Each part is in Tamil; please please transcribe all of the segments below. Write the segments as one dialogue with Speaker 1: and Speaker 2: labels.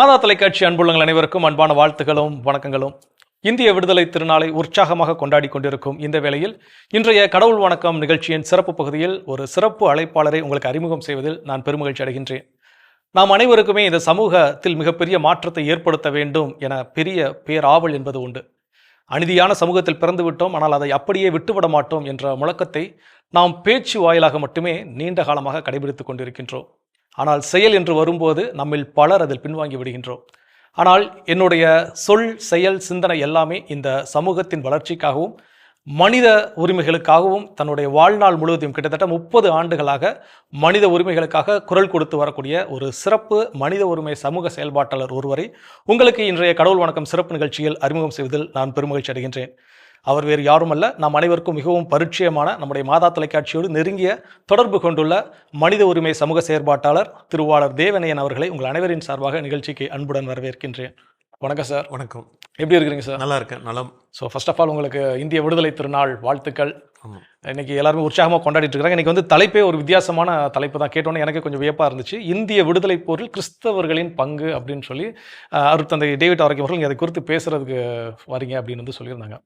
Speaker 1: மாதா தொலைக்காட்சி அன்புள்ளங்கள் அனைவருக்கும் அன்பான வாழ்த்துகளும் வணக்கங்களும். இந்திய விடுதலை திருநாளை உற்சாகமாக கொண்டாடி கொண்டிருக்கும் இந்த வேளையில் இன்றைய கடவுள் வணக்கம் நிகழ்ச்சியின் சிறப்பு பகுதியில் ஒரு சிறப்பு அழைப்பாளரை உங்களுக்கு அறிமுகம் செய்வதில் நான் பெருமகிழ்ச்சி அடைகின்றேன். நாம் அனைவருக்குமே இந்த சமூகத்தில் மிகப்பெரிய மாற்றத்தை ஏற்படுத்த வேண்டும் என பெரிய பேராவல் என்பது உண்டு. அநீதியான சமூகத்தில் பிறந்து விட்டோம் ஆனால் அதை அப்படியே விட்டுவிட மாட்டோம் என்ற முழக்கத்தை நாம் பேச்சு வாயிலாக மட்டுமே நீண்ட காலமாக கடைபிடித்துக் கொண்டிருக்கின்றோம். ஆனால் செயல் என்று வரும்போது நம்மில் பலர் அதில் பின்வாங்கி விடுகின்றோம். ஆனால் என்னுடைய சொல் செயல் சிந்தனை எல்லாமே இந்த சமூகத்தின் வளர்ச்சிக்காகவும் மனித உரிமைகளுக்காகவும் தன்னுடைய வாழ்நாள் முழுவதும் கிட்டத்தட்ட முப்பது ஆண்டுகளாக மனித உரிமைகளுக்காக குரல் கொடுத்து வரக்கூடிய ஒரு சிறப்பு மனித உரிமை சமூக செயல்பாட்டாளர் ஒருவரை உங்களுக்கு இன்றைய கடவுள் வணக்கம் சிறப்பு நிகழ்ச்சியில் அறிமுகம் செய்வதில் நான் பெருமகிழ்ச்சி அடைகின்றேன். அவர் வேறு யாரும் அல்ல நம் அனைவருக்கும் மிகவும் பரிச்சயமான நம்முடைய மாதா தொலைக்காட்சியோடு நெருங்கிய தொடர்பு கொண்டுள்ள மனித உரிமை சமூக செயற்பாட்டாளர் திருவாளர் தேவனையன் அவர்களை உங்கள் அனைவரின் சார்பாக நிகழ்ச்சிக்கு அன்புடன் வரவேற்கின்றேன். வணக்கம் சார்.
Speaker 2: வணக்கம்.
Speaker 1: எப்படி இருக்கிறீங்க சார்?
Speaker 2: நல்லா இருக்கேன். நலம்.
Speaker 1: ஸோ ஃபர்ஸ்ட் ஆஃப் ஆல் உங்களுக்கு இந்திய விடுதலை திருநாள் வாழ்த்துக்கள். இன்னைக்கு எல்லாருமே உற்சாகமாக கொண்டாடிட்டு இருக்காங்க. இன்னைக்கு வந்து தலைப்பே ஒரு வித்தியாசமான தலைப்பு தான். கேட்டோன்னே எனக்கு கொஞ்சம் வியப்பாக இருந்துச்சு. இந்திய விடுதலை போரில் கிறிஸ்தவர்களின் பங்கு அப்படின்னு சொல்லி அஹ், அருட்தந்தை டேவிட் ஆரோக்கியம் அவர்கள் அதை குறித்து பேசுறதுக்கு வரீங்க அப்படின்னு வந்து சொல்லியிருந்தாங்க.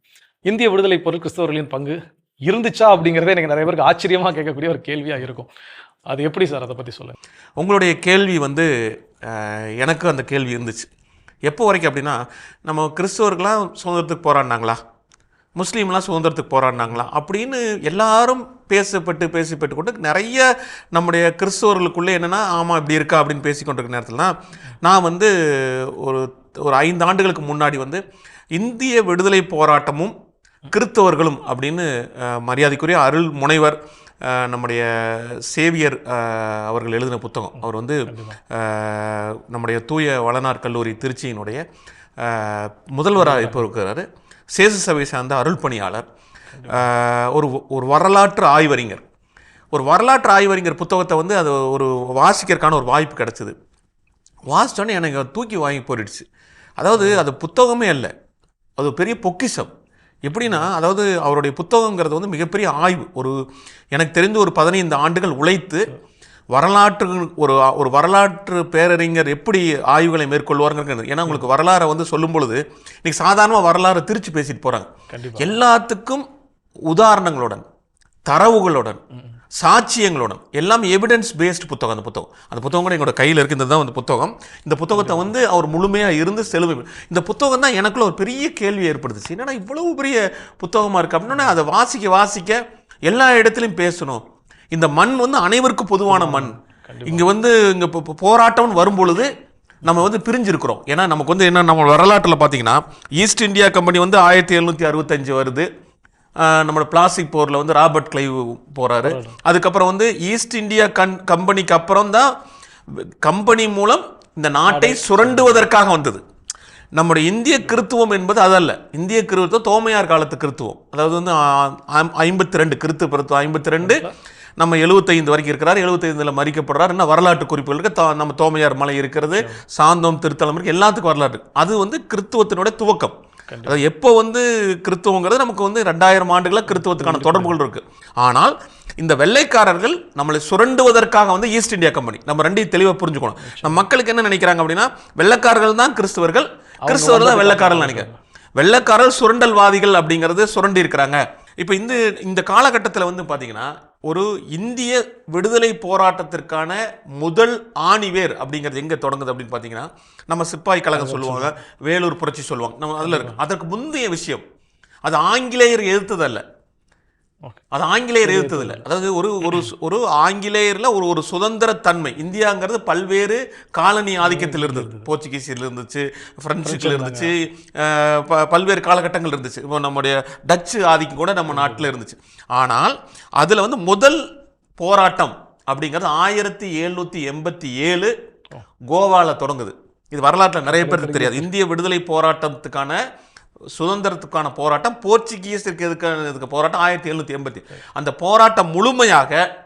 Speaker 1: இந்திய விடுதலை பொருள் கிறிஸ்தவர்களின் பங்கு இருந்துச்சா அப்படிங்கிறதே எனக்கு நிறைய பேருக்கு ஆச்சரியமாக கேட்கக்கூடிய ஒரு கேள்வியாக இருக்கும். அது எப்படி சார் அதை பற்றி சொல்லுங்கள்
Speaker 2: உங்களுடைய கேள்வி வந்து எனக்கு அந்த கேள்வி இருந்துச்சு. எப்போ வரைக்கும் அப்படின்னா நம்ம கிறிஸ்தவர்களாம் சுதந்திரத்துக்கு போராடினாங்களா? முஸ்லீம்லாம் சுதந்திரத்துக்கு போராடினாங்களா? அப்படின்னு எல்லாரும் பேசப்பட்டு பேசப்பட்டு கொண்டு நிறைய நம்முடைய கிறிஸ்தவர்களுக்குள்ளே என்னென்னா ஆமாம் இப்படி இருக்கா அப்படின்னு பேசிக்கொண்டிருக்க நேரத்தில் தான் நான் வந்து ஒரு ஒரு ஐந்து ஆண்டுகளுக்கு முன்னாடி வந்து இந்திய விடுதலை போராட்டமும் கிறிஸ்தவர்களும் அப்படின்னு மரியாதைக்குரிய அருள் முனைவர் நம்முடைய சேவியர் அவர்கள் எழுதின புத்தகம். அவர் வந்து நம்முடைய தூய வளனார் கல்லூரி திருச்சியினுடைய முதல்வராக இப்போ இருக்கிறாரு சேசு சபை சார்ந்த அருள் பணியாளர். ஒரு ஒரு வரலாற்று ஆய்வறிஞர். ஒரு வரலாற்று ஆய்வறிஞர் புத்தகத்தை வந்து அது ஒரு வாசிக்கிறதுக்கான ஒரு வாய்ப்பு கிடச்சிது. வாசிச்சோன்னே எனக்கு தூக்கி வாங்கி போயிடுச்சு அதாவது அது புத்தகமே அல்ல. அது பெரிய பொக்கிஷம். எப்படின்னா அதாவது அவருடைய புத்தகங்கிறது வந்து மிகப்பெரிய ஆய்வு. ஒரு எனக்கு தெரிந்து ஒரு பதினைந்து ஆண்டுகள் உழைத்து வரலாற்று ஒரு ஒரு வரலாற்று பேரறிஞர் எப்படி ஆய்வுகளை மேற்கொள்வாருங்கிறது. ஏன்னா உங்களுக்கு வரலாறை வந்து சொல்லும் பொழுது இன்னைக்கு சாதாரணமாக வரலாறை திருச்சி பேசிட்டு போகிறாங்க எல்லாத்துக்கும் உதாரணங்களுடன் தரவுகளுடன் சாட்சியங்களுடன் எல்லாம் எவிடன்ஸ் பேஸ்டு புத்தகம் அந்த புத்தகம். அந்த புத்தகம் கூட எங்களோட கையில் இருக்கிறது தான் அந்த புத்தகம். இந்த புத்தகத்தை வந்து அவர் முழுமையாக இருந்து செலுமை இந்த புத்தகம் தான் எனக்குள்ள ஒரு பெரிய கேள்வி ஏற்படுத்துச்சு. என்னன்னா இவ்வளவு பெரிய புத்தகமாக இருக்குது அப்படின்னா அதை வாசிக்க வாசிக்க எல்லா இடத்துலையும் பேசணும். இந்த மண் வந்து அனைவருக்கும் பொதுவான மண். இங்கே வந்து இங்கே போராட்டம்னு வரும்பொழுது நம்ம வந்து பிரிஞ்சிருக்கிறோம். ஏன்னா நமக்கு வந்து என்ன நம்ம வரலாற்றில் பார்த்தீங்கன்னா ஈஸ்ட் இந்தியா கம்பெனி வந்து ஆயிரத்தி எழுநூற்றி அறுபத்தஞ்சு வருது. நம்மளோட பிளாஸ்டிக் போரில் வந்து ராபர்ட் கிளைவ் போகிறாரு அதுக்கப்புறம் வந்து ஈஸ்ட் இந்தியா கண் கம்பெனிக்கு அப்புறம் தான் கம்பெனி மூலம் இந்த நாட்டை சுரண்டுவதற்காக வந்தது. நம்முடைய இந்திய கிறித்துவம் என்பது அதல்ல. இந்திய கிறித்துவம் தோமையார் காலத்து கிறித்துவம். அதாவது வந்து ஐம்பத்தி ரெண்டு கிறித்து பிறத்து ஐம்பத்தி ரெண்டு நம்ம எழுபத்தைந்து வரைக்கும் இருக்கிறார். எழுபத்தைந்தில் மறிக்கப்படுறார். என்ன வரலாற்று குறிப்புகள் இருக்கு. தா- நம்ம தோமையார் மலை இருக்கிறது சாந்தோம் திருத்தலம் இருக்கு. எல்லாத்துக்கும் வரலாறு. அது வந்து கிறித்துவத்தினுடைய துவக்கம். அதாவது எப்போ வந்து கிறித்துவங்கிறது நமக்கு வந்து ரெண்டாயிரம் ஆண்டுகளாக கிறித்துவத்துக்கான தொடர்புகள் இருக்கு. ஆனால் இந்த வெள்ளைக்காரர்கள் நம்மளை சுரண்டுவதற்காக வந்து ஈஸ்ட் இந்தியா கம்பெனி நம்ம ரெண்டையும் தெளிவாக புரிஞ்சுக்கணும். நம்ம மக்களுக்கு என்ன நினைக்கிறாங்க அப்படின்னா வெள்ளைக்காரர்கள் தான் கிறிஸ்தவர்கள் கிறிஸ்தவர்கள் தான் வெள்ளைக்காரர்கள் நினைக்கிறாங்க வெள்ளைக்காரர் சுரண்டல்வாதிகள் அப்படிங்கிறது சுரண்டி இருக்கிறாங்க இப்போ இந்த இந்த காலகட்டத்தில் வந்து பார்த்தீங்கன்னா ஒரு இந்திய விடுதலை போராட்டத்திற்கான முதல் ஆணிவேர் அப்படிங்கிறது எங்கே தொடங்குது அப்படின்னு பார்த்தீங்கன்னா நம்ம சிப்பாய் கழகம் சொல்லுவாங்க வேலூர் புரட்சி சொல்லுவாங்க. நம்ம அதில் இருக்கு. அதற்கு முந்தைய விஷயம் அது ஆங்கிலேயர் எதிர்த்ததல்ல. அது ஆங்கிலேயர் எதிர்த்ததில்ல அதாவது ஒரு ஒரு ஒரு ஆங்கிலேயர்ல ஒரு ஒரு சுதந்திர தன்மை. இந்தியாங்கிறது பல்வேறு காலனி ஆதிக்கத்தில் இருந்தது. போர்ச்சுகீஸில் இருந்துச்சு பிரெஞ்சுல இருந்துச்சு பல்வேறு காலகட்டங்கள் இருந்துச்சு. இப்போ நம்முடைய டச்சு ஆதிக்கம் கூட நம்ம நாட்டில் இருந்துச்சு. ஆனால் அதில் வந்து முதல் போராட்டம் அப்படிங்கிறது ஆயிரத்தி எழுநூற்றி எண்பத்தி ஏழு கோவாவில் தொடங்குது. இது வரலாற்றில் நிறைய பேருக்கு தெரியாது. இந்திய விடுதலை போராட்டத்துக்கான சுதந்திரத்துக்கான போராட்டம் போர்ச்சுகீஸிற்கு எதுக்கான இதுக்கு போராட்டம்? ஆயிரத்தி எழுநூற்றி எண்பத்தி. அந்த போராட்டம் முழுமையாக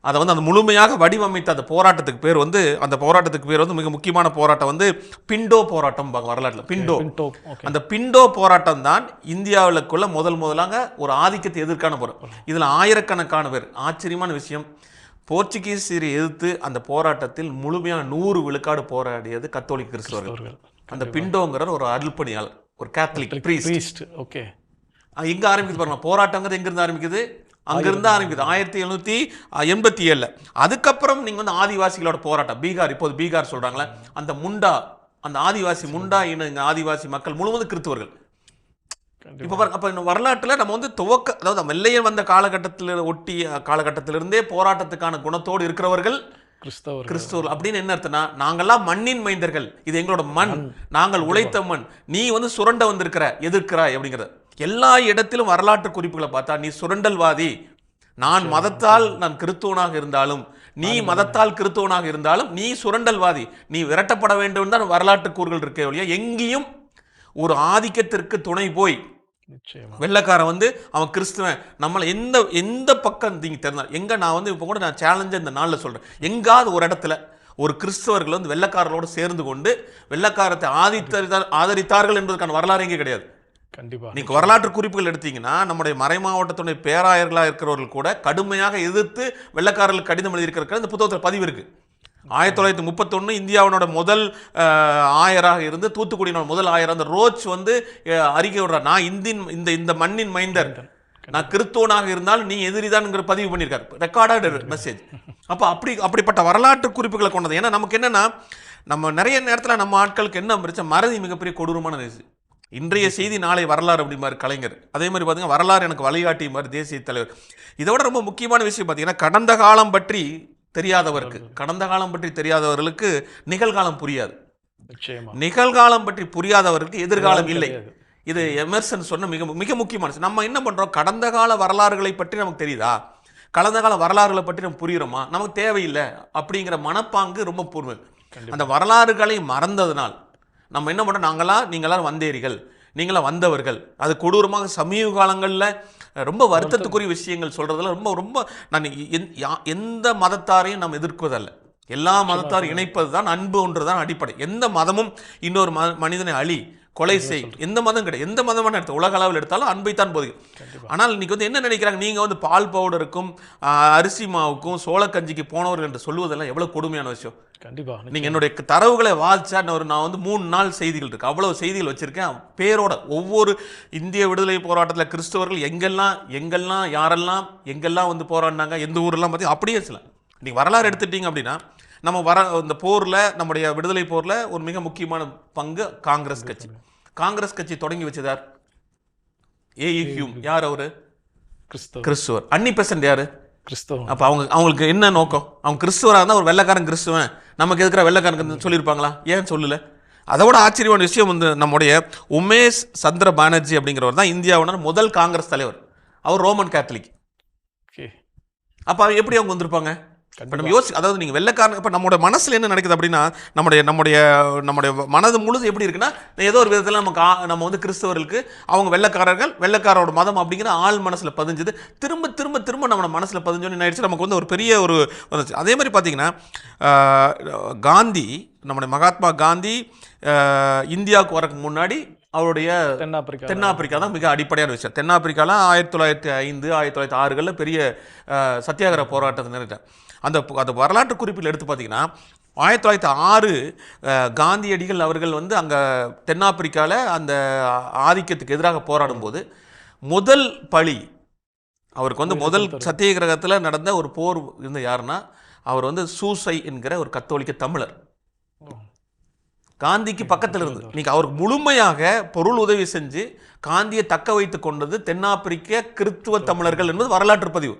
Speaker 2: அதை வந்து அந்த முழுமையாக வடிவமைத்த அந்த போராட்டத்துக்கு பேர் வந்து அந்த போராட்டத்துக்கு பேர் வந்து மிக முக்கியமான போராட்டம் வந்து பிண்டோ போராட்டம் வரலாற்றில். பிண்டோ. அந்த பிண்டோ போராட்டம் தான் இந்தியாவுக்குள்ள முதல் முதலாக ஒரு ஆதிக்கத்தை எதிர்க்கான போராட்டம் இதில் ஆயிரக்கணக்கான பேர். ஆச்சரியமான விஷயம். போர்ச்சுகீசியரை எதிர்த்து அந்த போராட்டத்தில் முழுமையான நூறு விழுக்காடு போராடியது கத்தோலிக்க கிறிஸ்தவர்கள். அந்த பிண்டோங்கிற ஒரு அருள்பணியாளர். ஒரு கேத்தலிக் பிரீஸ்ட்
Speaker 1: ஓகே
Speaker 2: எங்க ஆரம்பிக்குது பாருங்க போராட்டங்கிறது எங்க இருந்து ஆரம்பிக்குது? அங்கிருந்து ஆரம்பிக்குது. ஆயிரத்தி எழுநூத்தி எண்பத்தி ஏழுல. அதுக்கப்புறம் நீங்க வந்து ஆதிவாசிகளோட போராட்டம். பீகார் இப்போது பீகார் சொல்றாங்களே அந்த முண்டா அந்த ஆதிவாசி முண்டா இன ஆதிவாசி மக்கள் முழுவதும் கிறிஸ்துவர்கள். இப்போ பாருங்க அப்போ வரலாற்றில் நம்ம வந்து துவக்க அதாவது வெள்ளையன் வந்த காலகட்டத்தில் ஒட்டி காலகட்டத்திலிருந்தே போராட்டத்துக்கான குணத்தோடு இருக்கிறவர்கள்
Speaker 1: கிறிஸ்தவர்கள்.
Speaker 2: கிறிஸ்துவர் அப்படின்னு என்ன அர்த்தம்னா நாங்கெல்லாம் மண்ணின் மைந்தர்கள். இது எங்களோட மண். நாங்கள் உழைத்த மண். நீ வந்து சுரண்ட வந்திருக்கிற எதிர்க்கிறாய் அப்படிங்கிறது. எல்லா இடத்திலும் வரலாற்று குறிப்புகளை பார்த்தா நீ சுரண்டல்வாதி. நான் மதத்தால் நான் கிறிஸ்துவனாக இருந்தாலும் நீ மதத்தால் கிறிஸ்துவனாக இருந்தாலும் நீ சுரண்டல்வாதி. நீ விரட்டப்பட வேண்டும் தான் வரலாற்று கூறுகள் இருக்கே ஒழிய எங்கேயும் ஒரு ஆதிக்கத்திற்கு துணை போய் வெள்ளைக்காரன் வந்து அவன் கிறிஸ்துவன். நம்மளை எந்த எந்த பக்கம் நீங்கள் தெரிந்தால் எங்கே நான் வந்து இப்போ கூட நான் சேலஞ்சை இந்த நாளில் சொல்கிறேன் எங்காவது ஒரு இடத்துல ஒரு கிறிஸ்தவர்கள் வந்து வெள்ளைக்காரர்களோடு சேர்ந்து கொண்டு வெள்ளைக்காரத்தை ஆதித்த ஆதரித்தார்கள் என்பதற்கான வரலாறு எங்கே கிடையாது.
Speaker 1: கண்டிப்பா.
Speaker 2: நீங்க வரலாற்று குறிப்புகள் எடுத்தீங்கன்னா நம்முடைய மறை மாவட்டத்துடைய பேராயர்களாக இருக்கிறவர்கள் கூட கடுமையாக எதிர்த்து வெள்ளைக்காரர்களுக்கு கடிதம் எழுதியிருக்கிற இந்த புத்தகத்தில் பதிவு இருக்கு. ஆயிரத்தி தொள்ளாயிரத்தி முப்பத்தொன்று இந்தியாவினோட முதல் ஆயராக இருந்து தூத்துக்குடியினோட முதல் ஆயர் அந்த ரோச் வந்து அறிக்கை விடுறார். நான் இந்தின் இந்த இந்த மண்ணின் மைந்தர். நான் கிறிஸ்துவனாக இருந்தால் நீ எதிரிதான்ங்கிற பதிவு பண்ணியிருக்காரு. ரெக்கார்டட் மெசேஜ் அப்போ அப்படி அப்படிப்பட்ட வரலாற்று குறிப்புகளை கொண்டது. ஏன்னா நமக்கு என்னன்னா நம்ம நிறைய நேரத்தில் நம்ம ஆட்களுக்கு என்ன பிரச்சனை மறதி மிகப்பெரிய கொடூரமான நிகழ்ச்சி. இன்றைய செய்தி நாளை வரலாறு அப்படிம்பாரு கலைஞர். அதே மாதிரி பார்த்தீங்கன்னா வரலாறு எனக்கு வழிகாட்டி மாதிரி தேசிய தலைவர். இதோட ரொம்ப முக்கியமான விஷயம் பார்த்தீங்கன்னா கடந்த காலம் பற்றி தெரியாதவருக்கு கடந்த காலம் பற்றி தெரியாதவர்களுக்கு நிகழ்காலம் புரியாது. நிகழ்காலம் பற்றி புரியாதவருக்கு எதிர்காலம் இல்லை. இது எமர்சன் சொன்ன மிக மிக முக்கியமான விஷயம். நம்ம என்ன பண்றோம்? கடந்த கால வரலாறுகளை பற்றி நமக்கு தெரியுதா? கடந்த கால வரலாறுகளை பற்றி நம்ம புரியுறோமா? நமக்கு தேவையில்லை அப்படிங்கிற மனப்பாங்கு ரொம்ப பூர்வ
Speaker 1: கண்டிப்பா.
Speaker 2: அந்த வரலாறுகளை மறந்ததுனால் நம்ம என்ன பண்றோம்? நாங்களாம் நீங்களாம் வந்தேரிகள். நீங்களாம் வந்தவர்கள். அது கொடூரமாக சமீப காலங்களில் ரொம்ப வருத்தத்துக்குரிய விஷயங்கள் சொல்றதுல ரொம்ப ரொம்ப நான் எந்த மதத்தாரையும் நாம் எதிர்க்குவதல்ல. எல்லா மதத்தாரும் இணைப்பது தான் அன்பு ஒன்று தான் அடிப்படை. எந்த மதமும் இன்னொரு ம மனிதனை அழி கொலை செய். எந்த மதம் கிடையாது. எந்த மதமான எடுத்து உலக அளவில் எடுத்தாலும் அன்பை தான் போதிக்கும். ஆனால் இன்னைக்கு வந்து என்ன நினைக்கிறாங்க? நீங்க வந்து பால் பவுடருக்கும் அரிசி மாவுக்கும் சோளக்கஞ்சிக்கு போனவர்கள் என்று சொல்லுவதெல்லாம் எவ்வளவு கொடுமையான விஷயம்.
Speaker 1: கண்டிப்பா
Speaker 2: நீங்க என்னுடைய தரவுகளை வாசிச்சா நான் ஒரு நான் வந்து மூணு நாள் செய்திகள் இருக்கு. அவ்வளவு செய்திகள் வச்சிருக்கேன். பேரோட ஒவ்வொரு இந்திய விடுதலை போராட்டத்தில் கிறிஸ்தவர்கள் எங்கெல்லாம் எங்கெல்லாம் யாரெல்லாம் எங்கெல்லாம் வந்து போராடினாங்க எந்த ஊரெல்லாம் பத்தி அப்படியே சில நீங்க வரலாறு எடுத்துட்டீங்க அப்படின்னா நம்ம வர இந்த போர்ல நம்முடைய விடுதலை போர்ல ஒரு மிக முக்கியமான பங்கு காங்கிரஸ் கட்சி. காங்கிரஸ் கட்சி தொடங்கி வச்சதார் ஏஇ ஹியூம் யார் அவரு?
Speaker 1: கிறிஸ்தவ
Speaker 2: கிறிஸ்துவர். அன்னி பெசன்ட் யாரு?
Speaker 1: கிறிஸ்தவம்.
Speaker 2: அப்போ அவங்க அவங்களுக்கு என்ன நோக்கம்? அவங்க கிறிஸ்துவராக இருந்தால் ஒரு வெள்ளைக்காரன் கிறிஸ்துவன். நமக்கு எதுக்குற வெள்ளைக்காரன் சொல்லியிருப்பாங்களா? ஏன் சொல்லல? அதோட ஆச்சரியமான விஷயம் வந்து நம்முடைய உமேஷ் சந்திர பானர்ஜி அப்படிங்கிறவர் தான் இந்தியாவோட முதல் காங்கிரஸ் தலைவர். அவர் ரோமன் கேத்தலிக். அப்போ எப்படி அவங்க வந்திருப்பாங்க? இப்போ நம்ம யோசி அதாவது நீங்கள் வெள்ளைக்காரன் இப்போ நம்மளோட மனசில் என்ன நடக்குது அப்படின்னா நம்முடைய நம்முடைய நம்முடைய மனது முழுது எப்படி இருக்குன்னா ஏதோ ஒரு விதத்தில் நமக்கு ஆ- நம்ம வந்து கிறிஸ்தவர்களுக்கு அவங்க வெள்ளைக்காரர்கள் வெள்ளைக்காரோட மதம் அப்படிங்கிற ஆள் மனசில் பதிஞ்சுது. திரும்ப திரும்ப திரும்ப நம்ம மனசில் பதிஞ்சோன்னு என்ன ஆயிடுச்சு? நமக்கு வந்து ஒரு பெரிய ஒரு வந்துச்சு. அதே மாதிரி பார்த்தீங்கன்னா காந்தி நம்முடைய மகாத்மா காந்தி இந்தியாவுக்கு வரக்கு முன்னாடி அவருடைய
Speaker 1: தென்னாப்பிரிக்கா
Speaker 2: தென்னாப்பிரிக்கா தான் மிக அடிப்படையான விஷயம். தென்னாப்பிரிக்கால ஆயிரத்தி தொள்ளாயிரத்தி ஐந்து ஆயிரத்தி தொள்ளாயிரத்தி ஆறுகளில் பெரிய சத்தியாகிரக போராட்டத்தை நிறுத்தேன் அந்த அந்த வரலாற்று குறிப்பில் எடுத்து பார்த்தீங்கன்னா ஆயிரத்தி தொள்ளாயிரத்தி ஆறு காந்தியடிகள் அவர்கள் வந்து அங்கே தென்னாப்பிரிக்காவில் அந்த ஆதிக்கத்துக்கு எதிராக போராடும்போது முதல் பழி அவருக்கு வந்து முதல் சத்தியாகிரகத்தில் நடந்த ஒரு போர் இருந்த யாருன்னா அவர் வந்து சூசை என்கிற ஒரு கத்தோலிக்க தமிழர். காந்திக்கு பக்கத்தில் இருந்து. இன்னைக்கு அவருக்கு முழுமையாக பொருள் உதவி செஞ்சு காந்தியை தக்க வைத்துக் கொண்டது தென்னாப்பிரிக்க கிறித்துவ தமிழர்கள் என்பது வரலாற்று பதிவு.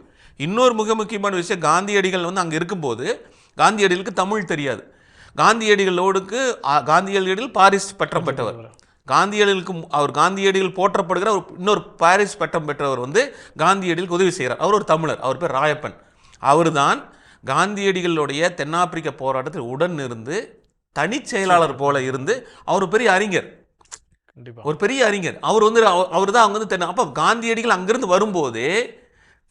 Speaker 2: இன்னொரு மிக முக்கியமான விஷயம் காந்தியடிகள் வந்து அங்கே இருக்கும்போது காந்தியடிகளுக்கு தமிழ் தெரியாது. காந்தியடிகளோடுக்கு காந்தியடிகள் பாரிஸ் பட்டம் பெற்றவர். காந்தியடிகளுக்கு அவர் காந்தியடிகள் போற்றப்படுகிற ஒரு இன்னொரு பாரிஸ் பட்டம் பெற்றவர் வந்து காந்தியடிகளுக்கு உதவி செய்கிறார். அவர் ஒரு தமிழர் அவர் பேர் ராயப்பன். அவர்தான் காந்தியடிகளுடைய தென்னாப்பிரிக்க போராட்டத்தில் உடன் இருந்து தனிச் செயலாளர் போல இருந்து அவர் பெரிய அறிஞர். ஒரு பெரிய அறிஞர். அவர் வந்து அவர் தான் அவங்க வந்து தென்ன அப்போ காந்தியடிகள் அங்கிருந்து வரும்போதே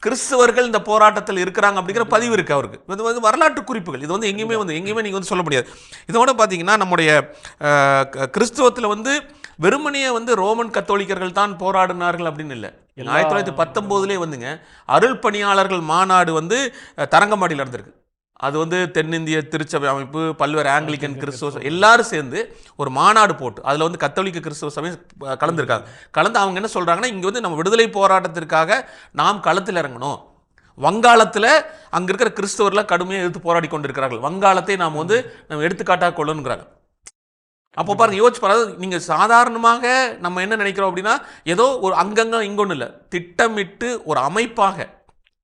Speaker 2: கிறிஸ்தவர்கள் இந்த போராட்டத்தில் இருக்கிறாங்க அப்படிங்கிற பதிவு இருக்கு அவருக்கு. இது வந்து வரலாற்று குறிப்புகள். இது வந்து எங்கேயுமே வந்து எங்கேயுமே நீங்கள் வந்து சொல்ல முடியாது. இதோட பார்த்தீங்கன்னா நம்முடைய கிறிஸ்துவத்தில் வந்து வெறுமனையே வந்து ரோமன் கத்தோலிக்கர்கள் தான் போராடினார்கள் அப்படின்னு இல்லை. ஆயிரத்தி தொள்ளாயிரத்தி பத்தொம்போதுலேயே வந்துங்க அருள் பணியாளர்கள் மாநாடு வந்து தரங்கம்பாடியில் நடந்திருக்கு. அது வந்து தென்னிந்திய திருச்சபை அமைப்பு பல்வேறு ஆங்கிலிக்கன் கிறிஸ்துவ எல்லாரும் சேர்ந்து ஒரு மாநாடு போட்டு அதில் வந்து கத்தோலிக்க கிறிஸ்துவ சபை கலந்துருக்காங்க. கலந்து அவங்க என்ன சொல்கிறாங்கன்னா இங்கே வந்து நம்ம விடுதலை போராட்டத்திற்காக நாம் களத்தில் இறங்கணும். வங்காளத்தில் அங்கே இருக்கிற கிறிஸ்தவர்லாம் கடுமையாக எதிர்த்து போராடி கொண்டிருக்கிறார்கள். வங்காளத்தை நாம் வந்து நம்ம எடுத்துக்காட்டாக கொள்ளணுங்கிறாங்க. அப்போ பாருங்க யோசிச்சு பாருங்க நீங்கள் சாதாரணமாக நம்ம என்ன நினைக்கிறோம் அப்படின்னா ஏதோ ஒரு அங்கங்க இங்கொன்னு இல்லை திட்டமிட்டு ஒரு அமைப்பாக